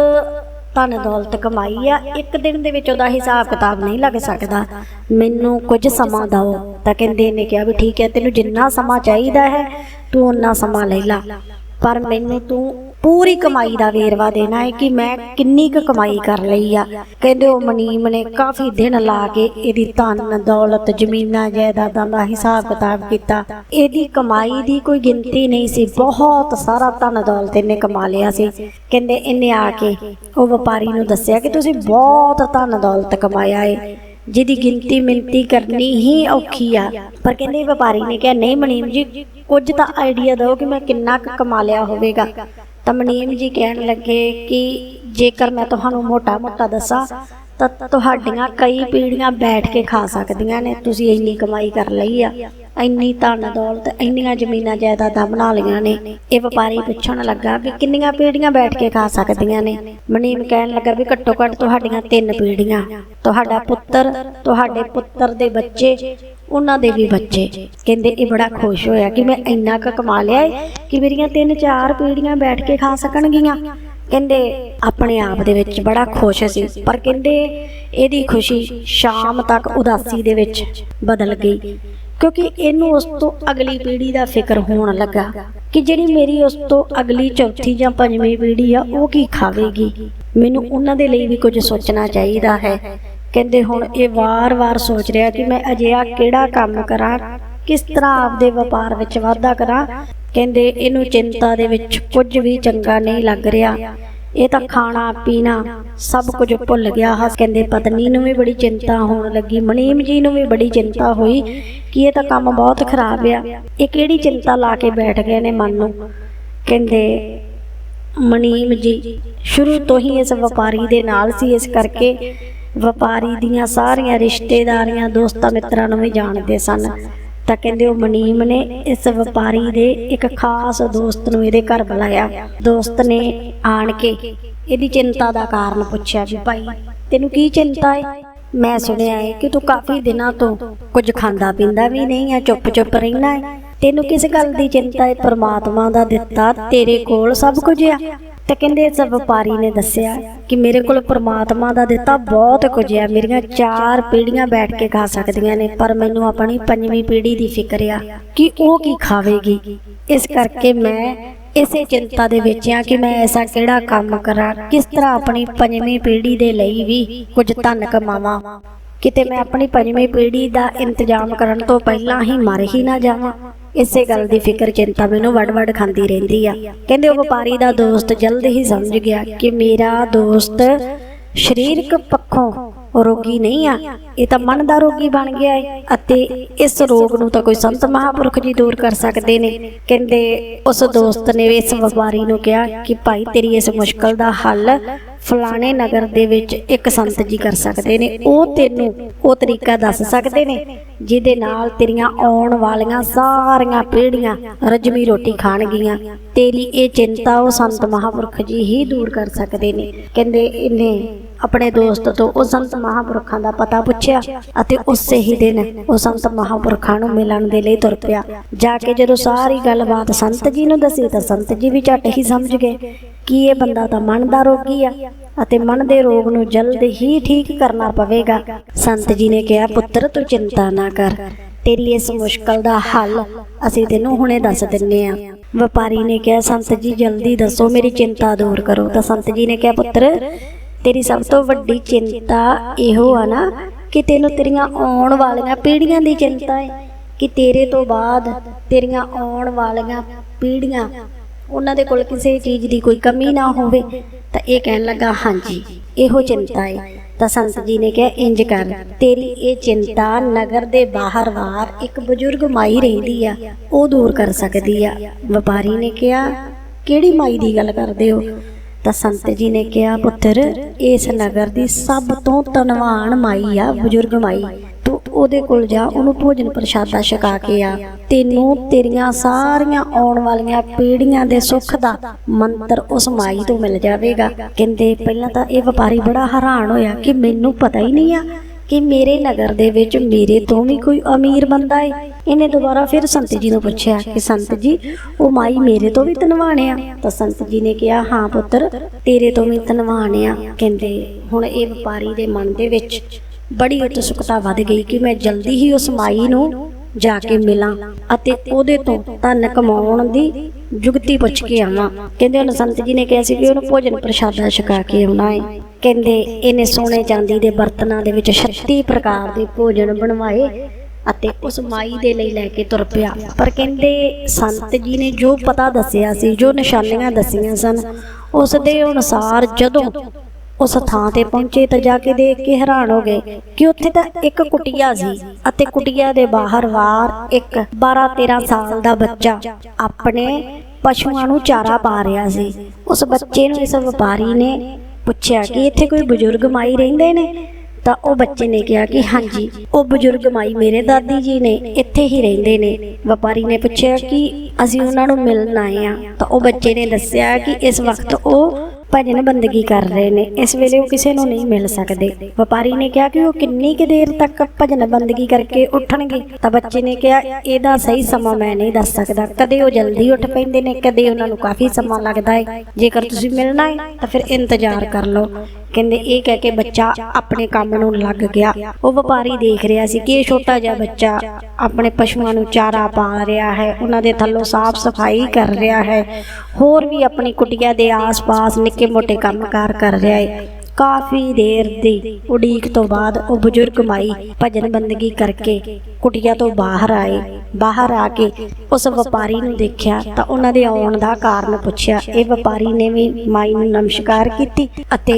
ਧਨ ਦੌਲਤ ਕਮਾਈ ਆ। ਇੱਕ ਦਿਨ ਦੇ ਵਿੱਚ ਉਹਦਾ ਹਿਸਾਬ ਕਿਤਾਬ ਨਹੀਂ ਲੱਗ ਸਕਦਾ। ਮੈਨੂੰ ਕੁਝ ਸਮਾਂ ਦਿਓ। ਤਾਂ ਕਹਿੰਦੇ ਨੇ ਕਿਹਾ ਵੀ ਠੀਕ ਹੈ, ਤੈਨੂੰ ਜਿੰਨਾ ਸਮਾਂ ਚਾਹੀਦਾ ਹੈ, ਤੂੰ ਉਨਾ ਸਮਾਂ ਲੈ ਲਾ। ਪਰ ਮੈਨੂੰ ਤੂੰ ਪੂਰੀ ਕਮਾਈ ਦਾ ਵੇਰਵਾ ਦੇਣਾ ਹੈ ਕਿ ਮੈਂ ਕਿੰਨੀ ਕੁ ਕਮਾਈ ਕਰ ਲਈ ਆ। ਕਹਿੰਦੇ ਉਹ ਮਨੀਮ ਨੇ ਕਾਫੀ ਦਿਨ ਲਾ ਕੇ ਇਹਦੀ ਧਨ, ਦੌਲਤ, ਜ਼ਮੀਨਾਂ, ਜਾਇਦਾਦਾਂ ਦਾ ਹਿਸਾਬ ਕਿਤਾਬ ਕੀਤਾ। ਇਹਦੀ ਕਮਾਈ ਦੀ ਕੋਈ ਗਿਣਤੀ ਨਹੀਂ ਸੀ। ਬਹੁਤ ਸਾਰਾ ਧਨ ਦੌਲਤ ਇਹਨੇ ਕਮਾ ਲਿਆ ਸੀ। ਕਹਿੰਦੇ ਇਹਨੇ ਆ ਕੇ ਉਹ ਵਪਾਰੀ ਨੂੰ ਦੱਸਿਆ ਕਿ ਤੁਸੀਂ ਬਹੁਤ ਧਨ ਦੌਲਤ ਕਮਾਇਆ ਏ। ਜਿਹਦੀ ਗਿਣਤੀ ਮਿੰਤੀ ਕਰਨੀ ਹੀ ਔਖੀ ਆ। ਪਰ ਕਹਿੰਦੇ ਵਪਾਰੀ ਨੇ ਕਿਹਾ, ਨਹੀਂ ਮਨੀਮ ਜੀ, ਕੁਝ ਤਾਂ ਆਈਡੀਆ ਦਿਓ ਕਿ ਮੈਂ ਕਿੰਨਾ ਕੁ ਕਮਾ ਲਿਆ ਹੋਵੇਗਾ। ਤਾਂ ਮਨੀਮ ਜੀ ਕਹਿਣ ਲੱਗੇ ਕਿ ਜੇਕਰ ਮੈਂ ਤੁਹਾਨੂੰ ਮੋਟਾ-ਮੋਟਾ ਦੱਸਾਂ, ਤਾਂ ਤੁਹਾਡੀਆਂ ਕਈ ਪੀੜ੍ਹੀਆਂ ਬੈਠ ਕੇ ਖਾ ਸਕਦੀਆਂ ਨੇ, ਤੁਸੀਂ ਇੰਨੀ ਕਮਾਈ ਕਰ ਲਈ ਆ, ਇੰਨੀ ਧਨ ਦੌਲਤ, ਇੰਨੀਆਂ ਜ਼ਮੀਨਾਂ ਜਾਇਦਾਦਾਂ ਬਣਾ ਲਈਆਂ ਨੇ। ਇਹ ਵਪਾਰੀ ਪੁੱਛਣ ਲੱਗਾ ਵੀ ਕਿੰਨੀਆਂ ਪੀੜੀਆਂ ਬੈਠ ਕੇ ਖਾ ਸਕਦੀਆਂ ਨੇ? ਮਨੀਮ ਕਹਿਣ ਲੱਗਾ ਵੀ ਘੱਟੋ ਘੱਟ ਤੁਹਾਡੀਆਂ ਤਿੰਨ ਪੀੜੀਆਂ ਤੁਹਾਡਾ ਪੁੱਤਰ, ਤੁਹਾਡੇ ਪੁੱਤਰ ਦੇ ਬੱਚੇ ਉਹਨਾਂ ਦੇ ਵੀ ਬੱਚੇ। ਕਹਿੰਦੇ ਇਹ ਬੜਾ ਖੁਸ਼ ਹੋਇਆ ਕਿ ਮੈਂ ਇੰਨਾ ਕੁ ਕਮਾ ਲਿਆ ਏ ਕਿ ਮੇਰੀਆਂ ਤਿੰਨ ਚਾਰ ਪੀੜ੍ਹੀਆਂ ਬੈਠ ਕੇ ਖਾ ਸਕਣਗੀਆਂ। ਕਹਿੰਦੇ ਆਪਣੇ ਆਪ ਦੇ ਵਿੱਚ ਬੜਾ ਖੁਸ਼ ਸੀ, ਪਰ ਕਹਿੰਦੇ ਇਹਦੀ ਖੁਸ਼ੀ ਸ਼ਾਮ ਤੱਕ ਉਦਾਸੀ ਦੇ ਵਿੱਚ ਬਦਲ ਗਈ, ਕਿਉਂਕਿ ਇਹਨੂੰ ਉਸ ਤੋਂ ਅਗਲੀ ਪੀੜ੍ਹੀ ਦਾ ਫਿਕਰ ਹੋਣ ਲੱਗਾ ਕਿ ਜਿਹੜੀ ਮੇਰੀ ਉਸ ਤੋਂ ਅਗਲੀ ਚੌਥੀ ਜਾਂ ਪੰਜਵੀਂ ਪੀੜ੍ਹੀ ਆ, ਉਹ ਕੀ ਖਾਵੇਗੀ? ਮੈਨੂੰ ਉਹਨਾਂ ਦੇ ਲਈ ਵੀ ਕੁਝ ਸੋਚਣਾ ਚਾਹੀਦਾ ਹੈ। ਕਹਿੰਦੇ ਹੁਣ ਇਹ ਵਾਰ-ਵਾਰ ਸੋਚ ਰਿਹਾ ਕਿ ਮੈਂ ਅਜਿਹਾ ਕਿਹੜਾ ਕੰਮ ਕਰਾਂ, ਕਿਸ ਤਰ੍ਹਾਂ ਆਪਦੇ ਵਪਾਰ ਵਿੱਚ ਵਾਧਾ ਕਰਾਂ। ਕਹਿੰਦੇ ਇਹਨੂੰ ਚਿੰਤਾ ਦੇ ਵਿੱਚ ਕੁਝ ਵੀ ਚੰਗਾ ਨਹੀਂ ਲੱਗ ਰਿਹਾ। ਇਹ ਤਾਂ ਖਾਣਾ, ਪੀਣਾ ਸਭ ਕੁਝ ਭੁੱਲ ਗਿਆ। ਹੱਸ ਕਹਿੰਦੇ ਪਤਨੀ ਨੂੰ ਵੀ ਬੜੀ ਚਿੰਤਾ ਹੋਣ ਲੱਗੀ। ਮਨੀਮ ਜੀ ਨੂੰ ਵੀ ਬੜੀ ਚਿੰਤਾ ਹੋਈ ਕਿ ਇਹ ਤਾਂ ਕੰਮ ਬਹੁਤ ਖਰਾਬ ਆ। ਇਹ ਕਿਹੜੀ ਚਿੰਤਾ ਲਾ ਕੇ ਬੈਠ ਗਏ ਨੇ ਮਨ ਨੂੰ? ਕਹਿੰਦੇ ਮਨੀਮ ਜੀ, ਸ਼ੁਰੂ ਤੋਂ ਹੀ ਇਸ ਵਪਾਰੀ ਦੇ ਨਾਲ ਸੀ। ਇਸ ਕਰਕੇ ਵਪਾਰੀ ਦੀਆਂ ਸਾਰੀਆਂ ਰਿਸ਼ਤੇਦਾਰੀਆਂ ਦੋਸਤਾਂ ਮਿੱਤਰਾਂ ਨੂੰ ਵੀ ਜਾਣਦੇ ਸਨ। ਤਾਂ ਕਹਿੰਦੇ ਉਹ ਮਨੀਮ ਨੇ ਇਸ ਵਪਾਰੀ ਦੇ ਇੱਕ ਖਾਸ ਦੋਸਤ ਨੂੰ ਇਹਦੇ ਘਰ ਬੁਲਾਇਆ। ਦੋਸਤ ਨੇ ਆਣ ਕੇ ਇਹਦੀ ਚਿੰਤਾ ਦਾ ਕਾਰਨ ਪੁੱਛਿਆ ਵੀ ਭਾਈ, ਤੈਨੂੰ ਕੀ ਚਿੰਤਾ ਹੈ ਮੈਂ ਸੁਣਿਆ ਹੈ ਕਿ ਤੂੰ ਕਾਫੀ ਦਿਨਾਂ ਤੋਂ ਕੁਝ ਖਾਂਦਾ ਪੀਂਦਾ ਵੀ ਨਹੀਂ ਹੈ ਚੁੱਪ ਚੁੱਪ ਰਹਿਣਾ ਹੈ ਤੈਨੂੰ ਕਿਸ ਗੱਲ ਦੀ ਚਿੰਤਾ ਹੈ ਪਰਮਾਤਮਾ ਦਾ ਦਿੱਤਾ ਤੇਰੇ ਕੋਲ ਸਭ ਕੁਝ ਆ। ਤੇ ਕਹਿੰਦੇ ਇਸ ਵਪਾਰੀ ਨੇ ਦੱਸਿਆ ਕਿ ਮੇਰੇ ਕੋਲ ਪ੍ਰਮਾਤਮਾ ਦਾ ਦਿੱਤਾ ਬਹੁਤ ਕੁਝ ਆ ਮੇਰੀਆਂ ਚਾਰ ਪੀੜ੍ਹੀਆਂ ਬੈਠ ਕੇ ਖਾ ਸਕਦੀਆਂ ਨੇ, ਪਰ ਮੈਨੂੰ ਆਪਣੀ ਪੰਜਵੀਂ ਪੀੜ੍ਹੀ ਦੀ ਫਿਕਰ ਆ ਕਿ ਉਹ ਕੀ ਖਾਵੇਗੀ। ਇਸ ਕਰਕੇ ਮੈਂ ਇਸੇ ਚਿੰਤਾ ਦੇ ਵਿੱਚ ਆ ਕਿ ਮੈਂ ਐਸਾ ਕਿਹੜਾ ਕੰਮ ਕਰਾਂ, ਕਿਸ ਤਰ੍ਹਾਂ ਆਪਣੀ ਪੰਜਵੀਂ ਪੀੜ੍ਹੀ ਦੇ ਲਈ ਵੀ ਕੁਝ ਧਨ ਕਮਾਵਾਂ। ਕਿਤੇ ਮੈਂ ਆਪਣੀ ਪੰਜਵੀਂ ਪੀੜ੍ਹੀ ਦਾ ਇੰਤਜ਼ਾਮ ਕਰਨ ਤੋਂ ਪਹਿਲਾਂ ਹੀ ਮਰ ਹੀ ਨਾ ਜਾਵਾਂ। ਇਸੇ ਗੱਲ ਦੀ ਫਿਕਰ ਚਿੰਤਾ ਮੈਨੂੰ ਵੜ-ਵੜ ਖਾਂਦੀ ਰਹਿੰਦੀ ਆ। ਕਹਿੰਦੇ ਉਹ ਵਪਾਰੀ ਦਾ ਦੋਸਤ ਜਲਦ ਹੀ ਸਮਝ ਗਿਆ ਕਿ ਮੇਰਾ ਦੋਸਤ ਸਰੀਰਕ ਪੱਖੋਂ ਰੋਗੀ ਨਹੀਂ ਆ। ਇਹ ਤਾਂ ਮਨ ਦਾ ਰੋਗੀ ਬਣ ਗਿਆ ਹੈ ਅਤੇ ਇਸ ਰੋਗ ਨੂੰ ਤਾਂ ਕੋਈ ਸੰਤ ਮਹਾਪੁਰਖ ਜੀ ਦੂਰ ਕਰ ਸਕਦੇ ਨੇ। ਕਹਿੰਦੇ ਉਸ ਦੋਸਤ ਨੇ ਇਸ ਵਪਾਰੀ ਨੂੰ ਕਿਹਾ ਕਿ ਭਾਈ ਤੇਰੀ ਇਸ ਮੁਸ਼ਕਲ ਦਾ ਹੱਲ ਫਲਾਣੇ ਨਗਰ ਦੇ ਵਿੱਚ ਇੱਕ ਸੰਤ ਜੀ ਕਰ ਸਕਦੇ ਨੇ। ਉਹ ਤੈਨੂੰ ਉਹ ਤਰੀਕਾ ਦੱਸ ਸਕਦੇ ਨੇ ਜਿਹਦੇ ਨਾਲ ਤੇਰੀਆਂ ਆਉਣ ਵਾਲੀਆਂ ਸਾਰੀਆਂ ਪੀੜ੍ਹੀਆਂ ਰਜਮੀ ਰੋਟੀ ਖਾਣਗੀਆਂ। ਤੇਰੀ ਇਹ ਚਿੰਤਾ ਉਹ ਸੰਤ ਮਹਾਪੁਰਖ ਜੀ ਹੀ ਦੂਰ ਕਰ ਸਕਦੇ ਨੇ। ਕਹਿੰਦੇ ਇਹਨੇ ਆਪਣੇ ਦੋਸਤ ਤੋਂ ਉਹ ਸੰਤ ਮਹਾਪੁਰਖਾਂ ਦਾ ਪਤਾ ਪੁੱਛਿਆ ਅਤੇ ਉਸੇ ਹੀ ਦਿਨ ਉਹ ਸੰਤ ਮਹਾਪੁਰਖਾਂ ਨੂੰ ਮਿਲਣ ਦੇ ਲਈ ਤੁਰ ਪਿਆ। ਜਾ ਕੇ ਜਦੋਂ ਸਾਰੀ ਗੱਲਬਾਤ ਸੰਤ ਜੀ ਨੂੰ ਦੱਸੀ ਤਾਂ ਸੰਤ ਜੀ ਵੀ ਝੱਟ ਹੀ ਸਮਝ ਗਏ। ਕਿ ਇਹ ਬੰਦਾ ਤਾਂ ਮਨ ਦਾ ਰੋਗੀ ਆ ਅਤੇ ਮਨ ਦੇ ਰੋਗ ਨੂੰ ਜਲਦ ਹੀ ਠੀਕ ਕਰਨਾ ਪਵੇਗਾ। ਸੰਤ ਜੀ ਨੇ ਕਿਹਾ, ਪੁੱਤਰ, ਤੂੰ ਚਿੰਤਾ ਨਾ ਕਰ। ਤੇਰੀ ਇਸ ਮੁਸ਼ਕਲ ਦਾ ਹੱਲ ਅਸੀਂ ਤੈਨੂੰ ਹੁਣੇ ਦੱਸ ਦਿੰਨੇ ਆ। ਵਪਾਰੀ ਨੇ ਕਿਹਾ, ਸੰਤ ਜੀ, ਜਲਦੀ ਦੱਸੋ, ਮੇਰੀ ਚਿੰਤਾ ਦੂਰ ਕਰੋ। ਤਾਂ ਸੰਤ ਜੀ ਨੇ ਕਿਹਾ, ਪੁੱਤਰ, ਤੇਰੀ ਸਭ ਤੋਂ ਵੱਡੀ ਚਿੰਤਾ ਇਹੋ ਆ ਨਾ ਕਿ ਤੈਨੂੰ ਤੇਰੀਆਂ ਆਉਣ ਵਾਲੀਆਂ ਪੀੜ੍ਹੀਆਂ ਦੀ ਚਿੰਤਾ ਹੈ ਕਿ ਤੇਰੇ ਤੋਂ ਬਾਅਦ ਤੇਰੀਆਂ ਆਉਣ ਵਾਲੀਆਂ ਪੀੜ੍ਹੀਆਂ ਉਹਨਾਂ ਦੇ ਕੋਲ ਕਿਸੇ ਚੀਜ਼ ਦੀ ਕੋਈ ਕਮੀ ਨਾ ਹੋਵੇ, ਤਾਂ ਇਹ ਕਹਿਣ ਲੱਗਾ, ਹਾਂਜੀ, ਇਹੋ ਚਿੰਤਾ ਹੈ ਤਾਂ ਸੰਤ ਜੀ ਨੇ ਕਿਹਾ, ਇੰਜ ਕਰ, ਤੇਰੀ ਇਹ ਚਿੰਤਾ ਨਗਰ ਦੇ ਬਾਹਰ ਵਾਰ ਇੱਕ ਬਜ਼ੁਰਗ ਮਾਈ ਰਹਿੰਦੀ ਆ, ਉਹ ਦੂਰ ਕਰ ਸਕਦੀ ਆ। ਵਪਾਰੀ ਨੇ ਕਿਹਾ, ਕਿਹੜੀ ਮਾਈ ਦੀ ਗੱਲ ਕਰਦੇ ਹੋ? ਤਾਂ ਸੰਤ ਜੀ ਨੇ ਕਿਹਾ, ਪੁੱਤਰ, ਇਸ ਨਗਰ ਦੀ ਸਭ ਤੋਂ ਤਨਵਾਨ ਮਾਈ ਆ, ਬਜ਼ੁਰਗ ਮਾਈ। ਉਹਦੇ ਕੋਲ ਜਾ, ਉਹਨੂੰ ਭੋਜਨ ਪ੍ਰਸ਼ਾਦਾ ਛਕਾ ਕੇ ਆ। ਤੈਨੂੰ ਤੇਰੀਆਂ ਸਾਰੀਆਂ ਆਉਣ ਵਾਲੀਆਂ ਪੀੜ੍ਹੀਆਂ ਦੇ ਸੁੱਖ ਦਾ ਮੰਤਰ ਉਸ ਮਾਈ ਤੋਂ ਮਿਲ ਜਾਵੇਗਾ। ਕਹਿੰਦੇ ਪਹਿਲਾਂ ਤਾਂ ਇਹ ਵਪਾਰੀ ਬੜਾ ਹੈਰਾਨ ਹੋਇਆ ਕਿ ਮੈਨੂੰ ਪਤਾ ਹੀ ਨਹੀਂ ਆ ਕਿ ਮੇਰੇ ਨਗਰ ਦੇ ਵਿੱਚ ਮੇਰੇ ਤੋਂ ਵੀ ਕੋਈ ਅਮੀਰ ਬੰਦਾ ਹੈ ਇਹਨੇ ਦੁਬਾਰਾ ਫਿਰ ਸੰਤ ਜੀ ਨੂੰ ਪੁੱਛਿਆ ਕਿ ਸੰਤ ਜੀ, ਉਹ ਮਾਈ ਮੇਰੇ ਤੋਂ ਵੀ ਧਨਵਾਨ ਆ। ਤਾਂ ਸੰਤ ਜੀ ਨੇ ਕਿਹਾ, ਹਾਂ ਪੁੱਤਰ, ਤੇਰੇ ਤੋਂ ਵੀ ਧਨਵਾਨ ਆ। ਕਹਿੰਦੇ ਹੁਣ ਇਹ ਵਪਾਰੀ ਦੇ ਮਨ ਦੇ ਵਿੱਚ ਬੜੀ ਉਤਸੁਕਤਾ ਵੱਧ ਗਈ ਕਿ ਮੈਂ ਜਲਦੀ ਹੀ ਉਸ ਮਾਈ ਨੂੰ ਜਾ ਕੇ ਮਿਲਾਂ ਅਤੇ ਉਹਦੇ ਤੋਂ ਧਨ ਕਮਾਉਣ ਦੀ ਜੁਗਤੀ ਪੁੱਛ ਕੇ ਆਵਾਂ। ਕਹਿੰਦੇ ਉਹਨੂੰ ਸੰਤ ਜੀ ਨੇ ਕਿਹਾ ਸੀ ਕਿ ਉਹਨੂੰ ਭੋਜਨ ਪ੍ਰਸ਼ਾਦਾ ਛਕਾ ਕੇ ਆਉਣਾ ਹੈ ਕਹਿੰਦੇ ਇਹਨੇ ਸੋਨੇ ਚਾਂਦੀ ਦੇ ਬਰਤਨਾਂ ਦੇ ਵਿੱਚ 36 ਪ੍ਰਕਾਰ ਦੇ ਭੋਜਨ ਬਣਵਾਏ ਅਤੇ ਉਸ ਮਾਈ ਦੇ ਲਈ ਲੈ ਕੇ ਤੁਰ ਪਿਆ। ਪਰ ਕਹਿੰਦੇ ਸੰਤ ਜੀ ਨੇ ਜੋ ਪਤਾ ਦੱਸਿਆ ਸੀ, ਜੋ ਨਿਸ਼ਾਨੀਆਂ ਦੱਸੀਆਂ ਸਨ, ਉਸ ਦੇ ਅਨੁਸਾਰ ਜਦੋਂ ਉਸ ਥਾਂ ਤੇ ਪਹੁੰਚੇ ਤਾਂ ਜਾ ਕੇ ਦੇਖ ਕੇ ਹੈਰਾਨ ਹੋ ਗਏ ਕਿ ਉੱਥੇ ਤਾਂ ਇੱਕ ਕੁਟੀਆ ਸੀ ਅਤੇ ਕੁਟੀਆ ਦੇ ਬਾਹਰ ਵਾਰ ਇੱਕ 12-13 ਸਾਲ ਦਾ ਬੱਚਾ ਆਪਣੇ ਪਸ਼ੂਆਂ ਨੂੰ ਚਾਰਾ ਪਾ ਰਿਹਾ ਸੀ। ਉਸ ਬੱਚੇ ਨੂੰ ਇਸ ਵਪਾਰੀ ਨੇ ਪੁੱਛਿਆ ਕਿ ਇੱਥੇ ਕੋਈ ਬਜ਼ੁਰਗ ਮਾਈ ਰਹਿੰਦੇ ਨੇ? ਤਾਂ ਉਹ ਬੱਚੇ ਨੇ ਕਿਹਾ ਕਿ ਹਾਂਜੀ, ਉਹ ਬਜ਼ੁਰਗ ਮਾਈ ਮੇਰੇ ਦਾਦੀ ਜੀ ਨੇ, ਇੱਥੇ ਹੀ ਰਹਿੰਦੇ ਨੇ। ਵਪਾਰੀ ਨੇ ਪੁੱਛਿਆ ਕਿ ਅਸੀਂ ਉਹਨਾਂ ਨੂੰ ਮਿਲਣ ਆਏ ਆ ਤਾਂ ਉਹ ਬੱਚੇ ਨੇ ਦੱਸਿਆ ਕਿ ਇਸ ਵਕਤ ਉਹ ਭਜਨ ਬੰਦਗੀ ਕਰ ਰਹੇ ਨੇ। ਇਸ ਵੇਲੇ ਉਹ ਕਿਸੇ ਨੂੰ ਨਹੀਂ ਮਿਲ ਸਕਦੇ। ਵਪਾਰੀ ਨੇ ਕਿਹਾ ਕਿ ਉਹ ਕਿੰਨੀ ਕੁ ਦੇਰ ਤੱਕ ਭਜਨ ਬੰਦਗੀ ਕਰਕੇ ਉੱਠਣਗੇ। ਤਾਂ ਬੱਚੇ ਨੇ ਕਿਹਾ ਇਹਦਾ ਸਹੀ ਸਮਾਂ ਮੈਂ ਨਹੀਂ ਦੱਸ ਸਕਦਾ। ਕਦੇ ਉਹ ਜਲਦੀ ਉੱਠ ਪੈਂਦੇ ਨੇ ਕਦੇ ਉਹਨਾਂ ਨੂੰ ਕਾਫੀ ਸਮਾਂ ਲੱਗਦਾ ਹੈ। ਜੇਕਰ ਤੁਸੀਂ ਮਿਲਣਾ ਹੈ ਤਾਂ ਫਿਰ ਇੰਤਜ਼ਾਰ ਕਰ ਲਓ। ਕਹਿੰਦੇ ਇਹ ਕਹਿ ਕੇ ਬੱਚਾ ਆਪਣੇ ਕੰਮ ਨੂੰ ਲੱਗ ਗਿਆ। ਉਹ ਵਪਾਰੀ ਦੇਖ ਰਿਹਾ ਸੀ ਕਿ ਇਹ ਛੋਟਾ ਜਿਹਾ ਬੱਚਾ ਆਪਣੇ ਪਸ਼ੂਆਂ ਨੂੰ ਚਾਰਾ ਪਾ ਰਿਹਾ ਹੈ, ਉਹਨਾਂ ਦੇ ਥੱਲੋਂ ਸਾਫ਼ ਸਫ਼ਾਈ ਕਰ ਰਿਹਾ ਹੈ। ਹੋਰ ਵੀ ਆਪਣੀ ਕੁਟੀਆ ਦੇ ਆਸ-ਪਾਸ ਨਿੱਕੇ ਮੋਟੇ ਕੰਮਕਾਰ ਕਰ ਰਿਹਾ ਹੈ। ਕਾਫੀ ਦੇਰ ਦੀ ਉਡੀਕ ਤੋਂ ਬਾਅਦ ਉਹ ਬਜ਼ੁਰਗ ਮਾਈ ਭਜਨ ਬੰਦਗੀ ਕਰਕੇ ਕੁਟੀਆ ਤੋਂ ਬਾਹਰ ਆਏ। ਬਾਹਰ ਆ ਕੇ ਉਸ ਵਪਾਰੀ ਨੂੰ ਦੇਖਿਆ ਤਾਂ ਉਹਨਾਂ ਦੇ ਆਉਣ ਦਾ ਕਾਰਨ ਪੁੱਛਿਆ। ਇਹ ਵਪਾਰੀ ਨੇ ਵੀ ਮਾਈ ਨੂੰ ਨਮਸਕਾਰ ਕੀਤੀ ਅਤੇ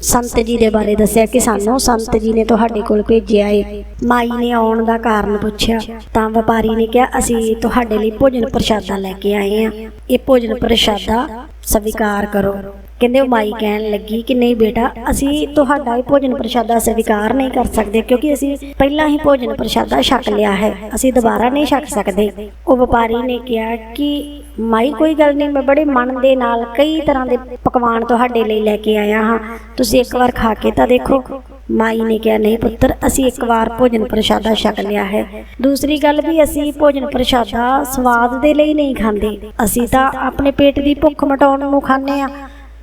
ਸੰਤ ਜੀ ਦੇ ਬਾਰੇ ਦੱਸਿਆ ਕਿ ਸਾਨੂੰ ਸੰਤ ਜੀ ਨੇ ਤੁਹਾਡੇ ਕੋਲ ਭੇਜਿਆ ਏ। ਮਾਈ ਨੇ ਆਉਣ ਦਾ ਕਾਰਨ ਪੁੱਛਿਆ। ਤਾਂ ਵਪਾਰੀ ਨੇ ਕਿਹਾ, ਅਸੀਂ ਤੁਹਾਡੇ ਲਈ ਭੋਜਨ ਪ੍ਰਸ਼ਾਦਾ ਲੈ ਕੇ ਆਏ ਆ ਇਹ ਭੋਜਨ ਪ੍ਰਸ਼ਾਦਾ ਸਵੀਕਾਰ ਕਰੋ। ਕਹਿੰਦੇ ਉਹ ਮਾਈ ਕਹਿਣ ਲੱਗੀ ਕਿ ਨਹੀਂ ਬੇਟਾ, ਅਸੀਂ ਤੁਹਾਡਾ ਇਹ ਭੋਜਨ ਪ੍ਰਸ਼ਾਦਾ ਸਵੀਕਾਰ ਨਹੀਂ ਕਰ ਸਕਦੇ ਕਿਉਂਕਿ ਅਸੀਂ ਪਹਿਲਾਂ ਹੀ ਭੋਜਨ ਪ੍ਰਸ਼ਾਦਾ ਛਕ ਲਿਆ ਹੈ। ਅਸੀਂ ਦੁਬਾਰਾ ਨਹੀਂ ਛਕ ਸਕਦੇ। ਉਹ ਵਪਾਰੀ ਨੇ ਕਿਹਾ ਕਿ ਮਾਈ ਕੋਈ ਗੱਲ ਨਹੀਂ, ਮੈਂ ਬੜੇ ਮਨ ਦੇ ਨਾਲ ਕਈ ਤਰ੍ਹਾਂ ਦੇ ਪਕਵਾਨ ਤੁਹਾਡੇ ਲਈ ਲੈ ਕੇ ਆਇਆ ਹਾਂ। ਤੁਸੀਂ ਇੱਕ ਵਾਰ ਖਾ ਕੇ ਤਾਂ ਦੇਖੋ। ਮਾਈ ਨੇ ਕਿਹਾ, ਨਹੀਂ ਪੁੱਤਰ, ਅਸੀਂ ਇੱਕ ਵਾਰ ਭੋਜਨ ਪ੍ਰਸ਼ਾਦਾ ਛਕ ਲਿਆ ਹੈ। ਦੂਸਰੀ ਗੱਲ ਵੀ ਅਸੀਂ ਭੋਜਨ ਪ੍ਰਸ਼ਾਦਾ ਸਵਾਦ ਦੇ ਲਈ ਨਹੀਂ ਖਾਂਦੇ। ਅਸੀਂ ਤਾਂ ਆਪਣੇ ਪੇਟ ਦੀ ਭੁੱਖ ਮਿਟਾਉਣ ਨੂੰ ਖਾਂਦੇ ਆ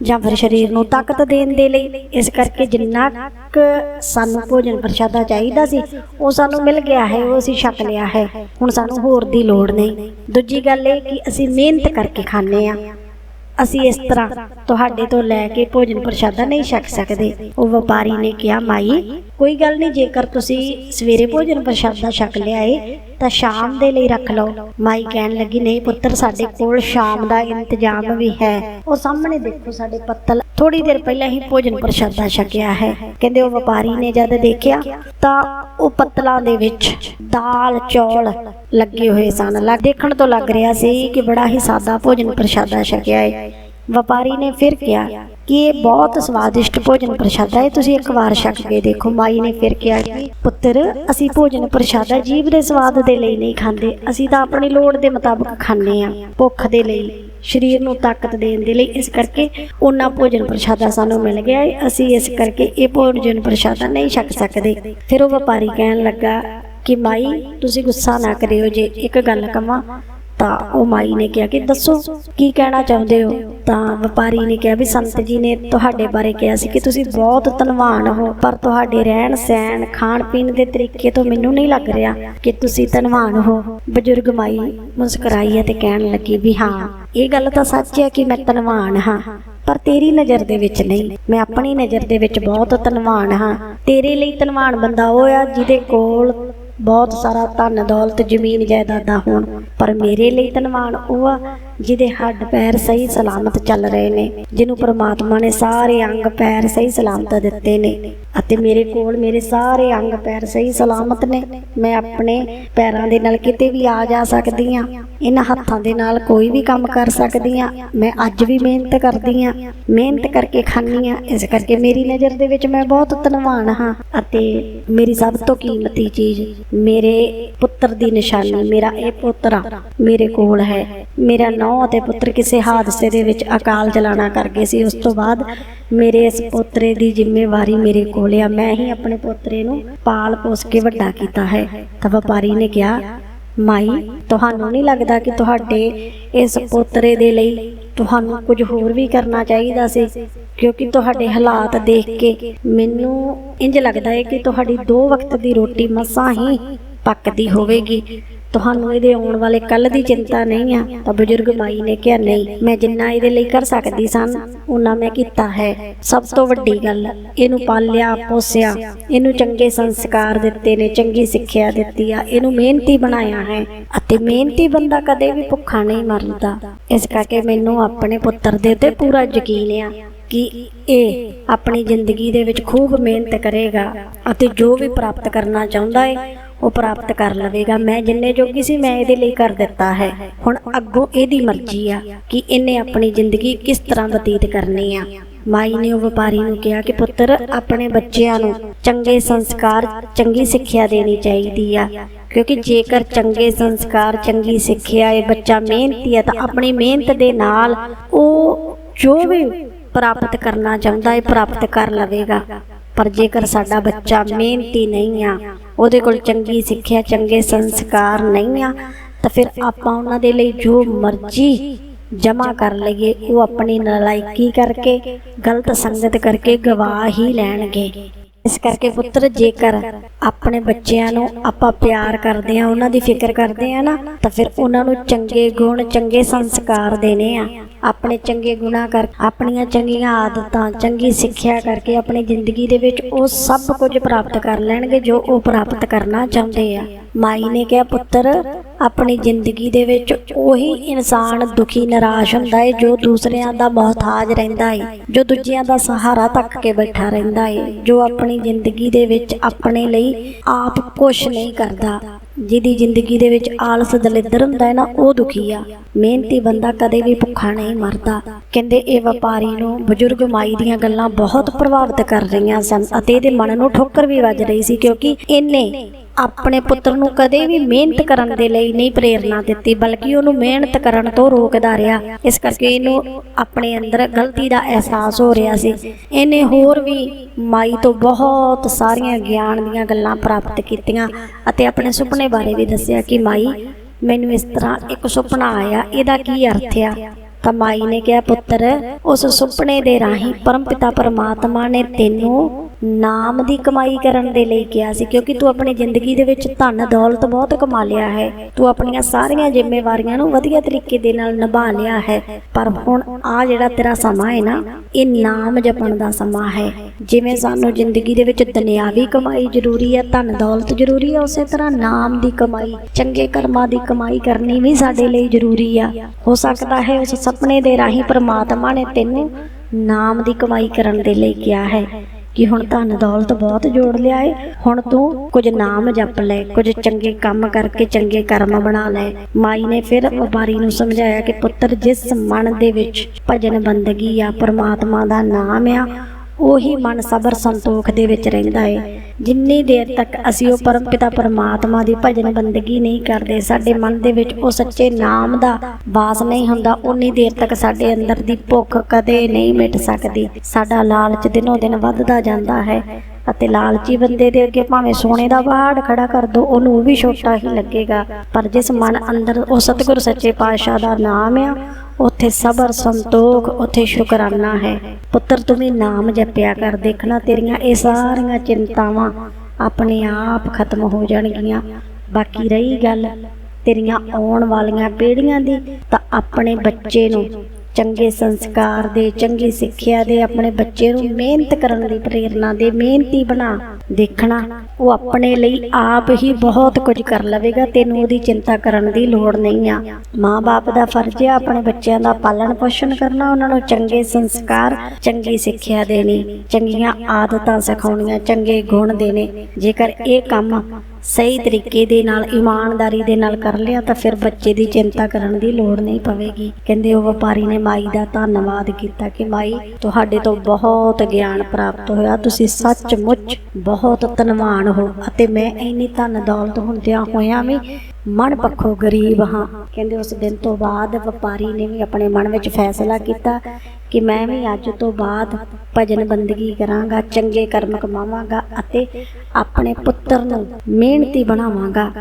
ਜਾਂ ਫਿਰ ਸਰੀਰ ਨੂੰ ਤਾਕਤ ਦੇਣ ਦੇ ਲਈ। ਇਸ ਕਰਕੇ ਜਿੰਨਾ ਕੁ ਸਾਨੂੰ ਭੋਜਨ ਪ੍ਰਸ਼ਾਦਾ ਚਾਹੀਦਾ ਸੀ, ਉਹ ਸਾਨੂੰ ਮਿਲ ਗਿਆ ਹੈ, ਉਹ ਅਸੀਂ ਛਕ ਲਿਆ ਹੈ। ਹੁਣ ਸਾਨੂੰ ਹੋਰ ਦੀ ਲੋੜ ਨਹੀਂ। ਦੂਜੀ ਗੱਲ ਇਹ ਕਿ ਅਸੀਂ ਮਿਹਨਤ ਕਰਕੇ ਖਾਂਦੇ ਆ ਅਸੀਂ ਇਸ ਤਰ੍ਹਾਂ ਤੁਹਾਡੇ ਤੋਂ ਲੈ ਕੇ ਭੋਜਨ ਪ੍ਰਸ਼ਾਦਾ ਨਹੀਂ ਛਕ ਸਕਦੇ। ਉਹ ਵਪਾਰੀ ਨੇ ਕਿਹਾ, ਮਾਈ, ਕੋਈ ਗੱਲ ਨਹੀਂ, ਜੇਕਰ ਤੁਸੀਂ ਸਵੇਰੇ ਭੋਜਨ ਪ੍ਰਸ਼ਾਦਾ ਛਕ ਲਿਆ ਏ ਤਾਂ ਸ਼ਾਮ ਦੇ ਲਈ ਰੱਖ ਲਓ। ਮਾਈ ਕਹਿਣ ਲੱਗੀ, ਨਹੀਂ ਪੁੱਤਰ, ਸਾਡੇ ਕੋਲ ਸ਼ਾਮ ਦਾ ਇੰਤਜ਼ਾਮ ਵੀ ਹੈ। ਉਹ ਸਾਹਮਣੇ ਦੇਖੋ ਸਾਡੇ ਪੱਤਲ। ਥੋੜੀ ਦੇਰ ਪਹਿਲਾਂ ਹੀ ਭੋਜਨ ਪ੍ਰਸ਼ਾਦਾ ਛਕਿਆ ਹੈ। ਕਹਿੰਦੇ ਉਹ ਵਪਾਰੀ ਨੇ ਜਦ ਦੇਖਿਆ ਤਾਂ ਉਹ ਪੱਤਲਾਂ ਦੇ ਵਿੱਚ ਦਾਲ, ਚੌਲ ਲੱਗੇ ਹੋਏ ਸਨ। ਲੱਗ, ਦੇਖਣ ਤੋਂ ਲੱਗ ਰਿਹਾ ਸੀ ਕਿ ਬੜਾ ਹੀ ਸਾਦਾ ਭੋਜਨ ਪ੍ਰਸ਼ਾਦਾ ਛਕਿਆ ਹੈ ਵਪਾਰੀ ਨੇ ਫਿਰ ਕਿਹਾ ਕਿ ਇਹ ਬਹੁਤ ਸਵਾਦਿਸ਼ਟ ਭੋਜਨ ਪ੍ਰਸ਼ਾਦਾ ਹੈ। ਤੁਸੀਂ ਇੱਕ ਵਾਰ ਛਕ ਕੇ ਦੇਖੋ। ਮਾਈ ਨੇ ਫਿਰ ਕਿਹਾ ਕਿ, ਪੁੱਤਰ, ਅਸੀਂ ਭੋਜਨ ਪ੍ਰਸ਼ਾਦਾ ਜੀਵ ਦੇ ਸਵਾਦ ਦੇ ਲਈ ਨਹੀਂ ਖਾਂਦੇ। ਅਸੀਂ ਤਾਂ ਆਪਣੀ ਲੋੜ ਦੇ ਮੁਤਾਬਕ ਖਾਂਦੇ ਆ ਭੁੱਖ ਦੇ ਲਈ, ਸਰੀਰ ਨੂੰ ਤਾਕਤ ਦੇਣ ਦੇ ਲਈ। ਇਸ ਕਰਕੇ ਉਹਨਾਂ ਭੋਜਨ ਪ੍ਰਸ਼ਾਦਾ ਸਾਨੂੰ ਮਿਲ ਗਿਆ ਹੈ। ਅਸੀਂ ਇਸ ਕਰਕੇ ਇਹ ਭੋਜਨ ਪ੍ਰਸ਼ਾਦਾ ਨਹੀਂ ਛਕ ਸਕਦੇ। ਫਿਰ ਉਹ ਵਪਾਰੀ ਕਹਿਣ ਲੱਗਾ ਕਿ, ਮਾਈ, ਤੁਸੀਂ ਗੁੱਸਾ ਨਾ ਕਰਿਓ। ਜੇ ਇੱਕ ਗੱਲ ਕਵਾਂ ਤਾਂ ਉਹ ਮਾਈ ਨੇ ਕਿਹਾ ਕਿ ਦੱਸੋ, ਕੀ ਕਹਿਣਾ ਚਾਹੁੰਦੇ ਹੋ? ਤਾਂ ਵਪਾਰੀ ਨੇ ਕਿਹਾ ਵੀ ਸੰਤ ਜੀ ਨੇ ਤੁਹਾਡੇ ਬਾਰੇ ਕਿਹਾ ਸੀ ਕਿ ਤੁਸੀਂ ਬਹੁਤ ਧਨਵਾਨ ਹੋ, ਪਰ ਤੁਹਾਡੇ ਰਹਿਣ ਸਹਿਣ, ਖਾਣ ਪੀਣ ਦੇ ਤਰੀਕੇ ਤੋਂ ਮੈਨੂੰ ਨਹੀਂ ਲੱਗ ਰਿਹਾ ਕਿ ਤੁਸੀਂ ਧਨਵਾਨ ਹੋ। ਬਜ਼ੁਰਗ ਮਾਈ ਮੁਸਕਰਾਈ ਅਤੇ ਕਹਿਣ ਲੱਗੀ ਵੀ ਹਾਂ, ਇਹ ਗੱਲ ਤਾਂ ਸੱਚ ਹੈ ਕਿ ਮੈਂ ਧਨਵਾਨ ਹਾਂ, ਪਰ ਤੇਰੀ ਨਜ਼ਰ ਦੇ ਵਿੱਚ ਨਹੀਂ, ਮੈਂ ਆਪਣੀ ਨਜ਼ਰ ਦੇ ਵਿੱਚ ਬਹੁਤ ਧਨਵਾਨ ਹਾਂ। ਤੇਰੇ ਲਈ ਧਨਵਾਨ ਬੰਦਾ ਉਹ ਆ ਜਿਹਦੇ ਕੋਲ ਬਹੁਤ ਸਾਰਾ ਧਨ ਦੌਲਤ ਜ਼ਮੀਨ ਜਾਇਦਾਦਾਂ ਹੋਣ ਪਰ ਮੇਰੇ ਲਈ ਧਨਵਾਨ ਉਹ ਆ ਜਿਹਦੇ ਹੱਡ ਪੈਰ ਸਹੀ ਸਲਾਮਤ ਚੱਲ ਰਹੇ ਨੇ, ਜਿਹਨੂੰ ਪ੍ਰਮਾਤਮਾ ਨੇ ਸਾਰੇ ਅੰਗ ਪੈਰ ਸਹੀ ਸਲਾਮਤ ਦਿੱਤੇ ਨੇ ਅਤੇ ਮੇਰੇ ਕੋਲ ਮੇਰੇ ਸਾਰੇ ਅੰਗ ਪੈਰ ਸਹੀ ਸਲਾਮਤ ਨੇ, ਮੈਂ ਆਪਣੇ ਪੈਰਾਂ ਦੇ ਨਾਲ ਕਿਤੇ ਵੀ ਆ ਜਾ ਸਕਦੀ ਆ ਇਹਨਾਂ ਹੱਥਾਂ ਦੇ ਨਾਲ ਕੋਈ ਵੀ ਕੰਮ ਕਰ ਸਕਦੀ ਆ ਮੈਂ ਅੱਜ ਵੀ ਮਿਹਨਤ ਕਰਦੀ ਆ ਮਿਹਨਤ ਕਰਕੇ ਖਾਂਦੀ ਆ ਇਸ ਕਰਕੇ ਮੇਰੀ ਨਜ਼ਰ ਦੇ ਵਿੱਚ ਮੈਂ ਬਹੁਤ ਧਨਵਾਨ ਹਾਂ ਅਤੇ ਮੇਰੀ ਸਭ ਤੋਂ ਕੀਮਤੀ ਚੀਜ਼ ਮੇਰੇ ਪੁੱਤਰ ਦੀ ਨਿਸ਼ਾਨੀ, ਮੇਰਾ ਇਹ ਪੁੱਤਰ ਮੇਰੇ ਕੋਲ ਹੈ, ਮੇਰਾ ਨੌ ਅਤੇ ਪੁੱਤਰ ਕਿਸੇ ਹਾਦਸੇ ਦੇ ਵਿੱਚ ਅਕਾਲ ਚਲਾਣਾ ਕਰ ਗਏ ਸੀ। ਉਸ ਤੋਂ ਬਾਅਦ ਮੇਰੇ ਇਸ ਪੋਤਰੇ ਦੀ ਜ਼ਿੰਮੇਵਾਰੀ ਮੇਰੇ ਕੋਲ ਆ। ਮੈਂ ਹੀ ਆਪਣੇ ਪੋਤਰੇ ਨੂੰ ਪਾਲ ਪੋਸ ਕੇ ਵੱਡਾ ਕੀਤਾ ਹੈ। ਤਾਂ ਵਪਾਰੀ ਨੇ ਕਿਹਾ, ਮਾਈ, ਤੁਹਾਨੂੰ ਨਹੀਂ ਲੱਗਦਾ ਕਿ ਤੁਹਾਡੇ ਇਸ ਪੋਤਰੇ ਦੇ ਲਈ ਤੁਹਾਨੂੰ ਕੁਝ ਹੋਰ ਵੀ ਕਰਨਾ ਚਾਹੀਦਾ ਸੀ? ਕਿਉਂਕਿ ਤੁਹਾਡੇ ਹਾਲਾਤ ਦੇਖ ਕੇ ਮੈਨੂੰ ਇੰਜ ਲੱਗਦਾ ਹੈ ਕਿ ਤੁਹਾਡੀ ਦੋ ਵਕਤ ਦੀ ਰੋਟੀ ਮਸਾਂ ਹੀ ਪੱਕਦੀ ਹੋਵੇਗੀ। ਤੁਹਾਨੂੰ ਇਹਦੇ ਆਉਣ ਵਾਲੇ ਕੱਲ ਦੀ ਚਿੰਤਾ ਨਹੀਂ ਆ? ਤਾਂ ਬਜ਼ੁਰਗ ਮਾਈ ਨੇ ਕਿਹਾ, ਨਹੀਂ, ਮੈਂ ਜਿੰਨਾ ਇਹਦੇ ਲਈ ਕਰ ਸਕਦੀ ਸਨ ਉਹਨਾਂ ਮੈਂ ਕੀਤਾ ਹੈ। ਸਭ ਤੋਂ ਵੱਡੀ ਗੱਲ, ਇਹਨੂੰ ਪਾਲਿਆ ਪੋਸਿਆ। ਇਹਨੂੰ ਚੰਗੇ ਸੰਸਕਾਰ ਦਿੱਤੇ ਨੇ, ਚੰਗੀ ਸਿੱਖਿਆ ਦਿੱਤੀ ਆ। ਇਹਨੂੰ ਮਿਹਨਤੀ ਬਣਾਇਆ ਹੈ ਅਤੇ ਮਿਹਨਤੀ ਬੰਦਾ ਕਦੇ ਵੀ ਭੁੱਖਾ ਨਹੀਂ ਮਰਦਾ। ਇਸ ਕਰਕੇ ਮੈਨੂੰ ਆਪਣੇ ਪੁੱਤਰ ਦੇ ਉੱਤੇ ਪੂਰਾ ਯਕੀਨ ਆ ਕਿ ਇਹ ਆਪਣੀ ਜ਼ਿੰਦਗੀ ਦੇ ਵਿੱਚ ਖੂਬ ਮਿਹਨਤ ਕਰੇਗਾ ਅਤੇ ਜੋ ਵੀ ਪ੍ਰਾਪਤ ਕਰਨਾ ਚਾਹੁੰਦਾ ਹੈ ਉਹ ਪ੍ਰਾਪਤ ਕਰ ਲਵੇਗਾ। ਮੈਂ ਜਿੰਨੇ ਜੋਗੀ ਸੀ, ਮੈਂ ਇਹਦੇ ਲਈ ਕਰ ਦਿੱਤਾ ਹੈ। ਹੁਣ ਅੱਗੋਂ ਇਹਦੀ ਮਰਜ਼ੀ ਆ ਕਿ ਇਹਨੇ ਆਪਣੀ ਜ਼ਿੰਦਗੀ ਕਿਸ ਤਰ੍ਹਾਂ ਬਤੀਤ ਕਰਨੀ ਆ। ਮਾਈ ਨੇ ਉਹ ਵਪਾਰੀ ਨੂੰ ਕਿਹਾ ਕਿ ਪੁੱਤਰ, ਆਪਣੇ ਬੱਚਿਆਂ ਨੂੰ ਚੰਗੇ ਸੰਸਕਾਰ, ਚੰਗੀ ਸਿੱਖਿਆ ਦੇਣੀ ਚਾਹੀਦੀ ਆ। ਕਿਉਂਕਿ ਜੇਕਰ ਚੰਗੇ ਸੰਸਕਾਰ, ਚੰਗੀ ਸਿੱਖਿਆ ਇਹ ਬੱਚਾ ਮਿਹਨਤੀ ਆ, ਤਾਂ ਆਪਣੀ ਮਿਹਨਤ ਦੇ ਨਾਲ ਉਹ ਜੋ ਵੀ ਪ੍ਰਾਪਤ ਕਰਨਾ ਚਾਹੁੰਦਾ ਹੈ ਪ੍ਰਾਪਤ ਕਰ ਲਵੇਗਾ। ਪਰ ਜੇਕਰ ਸਾਡਾ ਬੱਚਾ ਮਿਹਨਤੀ ਨਹੀਂ ਆ ਉਹਦੇ ਕੋਲ ਚੰਗੀ ਸਿੱਖਿਆ, ਚੰਗੇ ਸੰਸਕਾਰ ਨਹੀਂ ਆ, ਤਾਂ ਫਿਰ ਆਪਾਂ ਉਹਨਾਂ ਦੇ ਲਈ ਜੋ ਮਰਜ਼ੀ ਜਮਾ ਕਰ ਲਈਏ, ਉਹ ਆਪਣੀ ਨਲਾਇਕੀ ਕਰਕੇ, ਗਲਤ ਸੰਗਤ ਕਰਕੇ ਗਵਾ ਹੀ ਲੈਣਗੇ। ਇਸ ਕਰਕੇ ਪੁੱਤਰ, ਜੇਕਰ ਆਪਣੇ ਬੱਚਿਆਂ ਨੂੰ ਆਪਾਂ ਪਿਆਰ ਕਰਦੇ ਆ ਉਹਨਾਂ ਦੀ ਫਿਕਰ ਕਰਦੇ ਆ ਨਾ, ਤਾਂ ਫਿਰ ਉਹਨਾਂ ਨੂੰ ਚੰਗੇ ਗੁਣ, ਚੰਗੇ ਸੰਸਕਾਰ ਦੇਣੇ ਆ। ਆਪਣੇ ਚੰਗੇ ਗੁਣਾ ਕਰ, ਆਪਣੀਆਂ ਚੰਗੀਆਂ ਆਦਤਾਂ, ਚੰਗੀ ਸਿੱਖਿਆ ਕਰਕੇ ਆਪਣੀ ਜ਼ਿੰਦਗੀ ਦੇ ਵਿੱਚ ਉਹ ਸਭ ਕੁਝ ਪ੍ਰਾਪਤ ਕਰ ਲੈਣਗੇ ਜੋ ਉਹ ਪ੍ਰਾਪਤ ਕਰਨਾ ਚਾਹੁੰਦੇ ਆ। ਮਾਈ ਨੇ ਕਿਹਾ, ਪੁੱਤਰ, ਆਪਣੀ ਜ਼ਿੰਦਗੀ ਦੇ ਵਿੱਚ ਉਹੀ ਇਨਸਾਨ ਦੁਖੀ, ਨਿਰਾਸ਼ ਹੁੰਦਾ ਹੈ ਜੋ ਦੂਸਰਿਆਂ ਦਾ ਮੁਹਤਾਜ ਰਹਿੰਦਾ ਹੈ ਜੋ ਦੂਜਿਆਂ ਦਾ ਸਹਾਰਾ ਤੱਕ ਕੇ ਬੈਠਾ ਰਹਿੰਦਾ ਹੈ ਜੋ ਆਪਣੀ ਜ਼ਿੰਦਗੀ ਦੇ ਵਿੱਚ ਆਪਣੇ ਲਈ ਆਪ ਕੁਝ ਨਹੀਂ ਕਰਦਾ। ਜਿਹਦੀ ਜ਼ਿੰਦਗੀ ਦੇ ਵਿੱਚ ਆਲਸ ਦਲਿੱਦਰ ਹੁੰਦਾ ਹੈ ਨਾ, ਉਹ ਦੁਖੀ ਆ। ਮਿਹਨਤੀ ਬੰਦਾ ਕਦੇ ਵੀ ਭੁੱਖਾ ਨਹੀਂ ਮਰਦਾ। ਕਹਿੰਦੇ ਇਹ ਵਪਾਰੀ ਨੂੰ ਬਜ਼ੁਰਗ ਮਾਈ ਦੀਆਂ ਗੱਲਾਂ ਬਹੁਤ ਪ੍ਰਭਾਵਿਤ ਕਰ ਰਹੀਆਂ ਸਨ ਅਤੇ ਇਹਦੇ ਮਨ ਨੂੰ ਠੋਕਰ ਵੀ ਵੱਜ ਰਹੀ ਸੀ ਕਿਉਂਕਿ ਇਹਨੇ ਆਪਣੇ ਪੁੱਤਰ ਨੂੰ ਕਦੇ ਵੀ ਮਿਹਨਤ ਕਰਨ ਦੇ ਲਈ ਨਹੀਂ ਪ੍ਰੇਰਣਾ ਦਿੱਤੀ, ਬਲਕਿ ਉਹਨੂੰ ਮਿਹਨਤ ਕਰਨ ਤੋਂ ਰੋਕਦਾ ਰਿਹਾ। ਇਸ ਕਰਕੇ ਇਹਨੂੰ ਆਪਣੇ ਅੰਦਰ ਗਲਤੀ ਦਾ ਅਹਿਸਾਸ ਹੋ ਰਿਹਾ ਸੀ। ਇਹਨੇ ਹੋਰ ਵੀ ਮਾਈ ਤੋਂ ਬਹੁਤ ਸਾਰੀਆਂ ਗਿਆਨ ਦੀਆਂ ਗੱਲਾਂ ਪ੍ਰਾਪਤ ਕੀਤੀਆਂ ਅਤੇ ਆਪਣੇ ਸੁਪਨੇ ਬਾਰੇ ਵੀ ਦੱਸਿਆ ਕਿ ਮਾਈ, ਮੈਨੂੰ ਇਸ ਤਰ੍ਹਾਂ ਇੱਕ ਸੁਪਨਾ ਆਇਆ, ਇਹਦਾ ਕੀ ਅਰਥ ਆ? ਤਾਂ ਮਾਈ ਨੇ ਕਿਹਾ, ਪੁੱਤਰ, ਉਸ ਸੁਪਨੇ ਦੇ ਰਾਹੀਂ ਪਰਮਪਿਤਾ ਪਰਮਾਤਮਾ ਨੇ ਤੈਨੂੰ ਨਾਮ ਦੀ ਕਮਾਈ ਕਰਨ ਦੇ ਲਈ ਕਿਹਾ ਸੀ, ਕਿਉਂਕਿ ਤੂੰ ਆਪਣੀ ਜ਼ਿੰਦਗੀ ਦੇ ਵਿੱਚ ਧਨ, ਦੌਲਤ ਬਹੁਤ ਕਮਾ ਲਿਆ ਹੈ। ਤੂੰ ਆਪਣੀਆਂ ਸਾਰੀਆਂ ਜ਼ਿੰਮੇਵਾਰੀਆਂ ਨੂੰ ਵਧੀਆ ਤਰੀਕੇ ਦੇ ਨਾਲ ਨਿਭਾ ਲਿਆ ਹੈ। ਪਰ ਹੁਣ ਆ ਜਿਹੜਾ ਤੇਰਾ ਸਮਾਂ ਹੈ ਨਾ, ਇਹ ਨਾਮ ਜਪਣ ਦਾ ਸਮਾਂ ਹੈ। ਜਿਵੇਂ ਸਾਨੂੰ ਜ਼ਿੰਦਗੀ ਦੇ ਵਿੱਚ ਦੁਨਿਆਵੀ ਕਮਾਈ ਜ਼ਰੂਰੀ ਹੈ, ਧਨ, ਦੌਲਤ ਜ਼ਰੂਰੀ ਹੈ, ਉਸੇ ਤਰ੍ਹਾਂ ਨਾਮ ਦੀ ਕਮਾਈ, ਚੰਗੇ ਕਰਮਾਂ ਦੀ ਕਮਾਈ ਕਰਨੀ ਵੀ ਸਾਡੇ ਲਈ ਜ਼ਰੂਰੀ ਆ। ਹੋ ਸਕਦਾ ਹੈ ਉਸ ਸੁਪਨੇ ਦੇ ਰਾਹੀਂ ਪ੍ਰਮਾਤਮਾ ਨੇ ਤੈਨੂੰ ਨਾਮ ਦੀ ਕਮਾਈ ਕਰਨ ਦੇ ਲਈ ਕਿਹਾ ਹੈ। ਕਿ ਹੁਣ ਧਨ ਦੌਲਤ ਬਹੁਤ ਜੋੜ ਲਿਆ ਏ। ਹੁਣ ਤੂੰ ਕੁਝ ਨਾਮ ਜਪ ਲੈ, ਕੁਝ ਚੰਗੇ ਕੰਮ ਕਰਕੇ ਚੰਗੇ ਕਰਮ ਬਣਾ ਲੈ। ਮਾਈ ਨੇ ਫਿਰ ਵਪਾਰੀ ਨੂੰ ਸਮਝਾਇਆ ਕਿ ਪੁੱਤਰ, ਜਿਸ ਮਨ ਦੇ ਵਿੱਚ ਭਜਨ ਬੰਦਗੀ ਆ, ਪਰਮਾਤਮਾ ਦਾ ਨਾਮ ਆ ਉਹੀ ਮਨ ਸਬਰ ਸੰਤੋਖ ਦੇ ਵਿੱਚ ਰਹਿੰਦਾ ਹੈ ਜਿੰਨੀ ਦੇਰ ਤੱਕ ਅਸੀਂ ਉਹ ਪਰਮਪਿਤਾ ਪਰਮਾਤਮਾ ਦੀ ਭਜਨ ਬੰਦਗੀ ਨਹੀਂ ਕਰਦੇ, ਸਾਡੇ ਮਨ ਦੇ ਵਿੱਚ ਉਹ ਸੱਚੇ ਨਾਮ ਦਾ ਵਾਸ ਨਹੀਂ ਹੁੰਦਾ ਉਨੀ ਦੇਰ ਤੱਕ ਸਾਡੇ ਅੰਦਰ ਦੀ ਭੁੱਖ ਕਦੇ ਨਹੀਂ ਮਿਟ ਸਕਦੀ। ਸਾਡਾ ਲਾਲਚ ਦਿਨੋਂ ਦਿਨ ਵੱਧਦਾ ਜਾਂਦਾ ਹੈ। ਅਤੇ ਲਾਲਚੀ ਬੰਦੇ ਦੇ ਅੱਗੇ ਭਾਵੇਂ ਸੋਨੇ ਦਾ ਪਹਾੜ ਖੜਾ ਕਰ ਦੋ, ਉਹਨੂੰ ਉਹ ਵੀ ਛੋਟਾ ਹੀ ਲੱਗੇਗਾ। ਪਰ ਜਿਸ ਮਨ ਅੰਦਰ ਉਹ ਸਤਿਗੁਰ ਸੱਚੇ ਪਾਤਸ਼ਾਹ ਦਾ ਨਾਮ ਆ, ਉੱਥੇ ਸਬਰ, ਸੰਤੋਖ, ਉੱਥੇ ਸ਼ੁਕਰਾਨਾ ਹੈ। ਪੁੱਤਰ, ਤੂੰ ਵੀ ਨਾਮ ਜਪਿਆ ਕਰ, ਦੇਖਣਾ ਤੇਰੀਆਂ ਇਹ ਸਾਰੀਆਂ ਚਿੰਤਾਵਾਂ ਆਪਣੇ ਆਪ ਖਤਮ ਹੋ ਜਾਣਗੀਆਂ। ਬਾਕੀ ਰਹੀ ਗੱਲ ਤੇਰੀਆਂ ਆਉਣ ਵਾਲੀਆਂ ਪੀੜ੍ਹੀਆਂ ਦੀ, ਤਾਂ ਆਪਣੇ ਬੱਚੇ ਨੂੰ ਚੰਗੇ ਸੰਸਕਾਰ ਦੇ, ਚੰਗੀ ਸਿੱਖਿਆ ਦੇ, ਆਪਣੇ ਬੱਚੇ ਨੂੰ ਮਿਹਨਤ ਕਰਨ ਦੀ ਪ੍ਰੇਰਣਾ ਦੇ, ਮਿਹਨਤੀ ਬਣਾ, ਦੇਖਣਾ, ਉਹ ਆਪਣੇ ਲਈ ਆਪ ਹੀ ਬਹੁਤ ਕੁਝ ਕਰ ਲਵੇਗਾ, ਤੈਨੂੰ ਉਹਦੀ ਚਿੰਤਾ ਕਰਨ ਦੀ ਲੋੜ ਨਹੀਂ ਆ। ਮਾਂ-ਬਾਪ ਦਾ ਫਰਜ਼ ਹੈ ਆਪਣੇ ਬੱਚਿਆਂ ਦਾ ਪਾਲਣ ਪੋਸ਼ਣ ਕਰਨਾ, ਉਹਨਾਂ ਨੂੰ ਚੰਗੇ ਸੰਸਕਾਰ, ਚੰਗੀ ਸਿੱਖਿਆ ਦੇਣੀ, ਚੰਗੀਆਂ ਆਦਤਾਂ ਸਿਖਾਉਣੀਆਂ, ਚੰਗੇ ਗੁਣ ਦੇਣੇ। ਜੇਕਰ ਇਹ ਕੰਮ ਸਹੀ ਤਰੀਕੇ ਦੇ ਨਾਲ, ਇਮਾਨਦਾਰੀ ਦੇ ਨਾਲ ਕਰ ਲਿਆ ਤਾਂ ਫਿਰ ਬੱਚੇ ਦੀ ਚਿੰਤਾ ਕਰਨ ਦੀ ਲੋੜ ਨਹੀਂ ਪਵੇਗੀ। ਕਹਿੰਦੇ ਉਹ ਵਪਾਰੀ ਨੇ ਮਾਈ ਦਾ ਧੰਨਵਾਦ ਕੀਤਾ ਕਿ ਮਾਈ, ਤੁਹਾਡੇ ਤੋਂ ਬਹੁਤ ਗਿਆਨ ਪ੍ਰਾਪਤ ਹੋਇਆ। ਤੁਸੀਂ ਸੱਚਮੁੱਚ ਬਹੁਤ ਧਨਵਾਨ ਹੋ ਅਤੇ ਮੈਂ ਇੰਨੀ ਧਨ ਦੌਲਤ ਹੁੰਦਿਆਂ ਹੋਇਆਂ ਵੀ ਮਨ ਪੱਖੋਂ ਗਰੀਬ ਹਾਂ। ਕਹਿੰਦੇ ਉਸ ਦਿਨ ਤੋਂ ਬਾਅਦ ਵਪਾਰੀ ਨੇ ਵੀ ਆਪਣੇ ਮਨ ਵਿੱਚ ਫੈਸਲਾ ਕੀਤਾ ਕਿ ਮੈਂ ਵੀ ਅੱਜ ਤੋਂ ਬਾਅਦ ਭਜਨ ਬੰਦਗੀ ਕਰਾਂਗਾ, ਚੰਗੇ ਕਰਮ ਕਮਾਵਾਂਗਾ ਅਤੇ ਆਪਣੇ ਪੁੱਤਰ ਨੂੰ ਮਿਹਨਤੀ ਬਣਾਵਾਂਗਾ।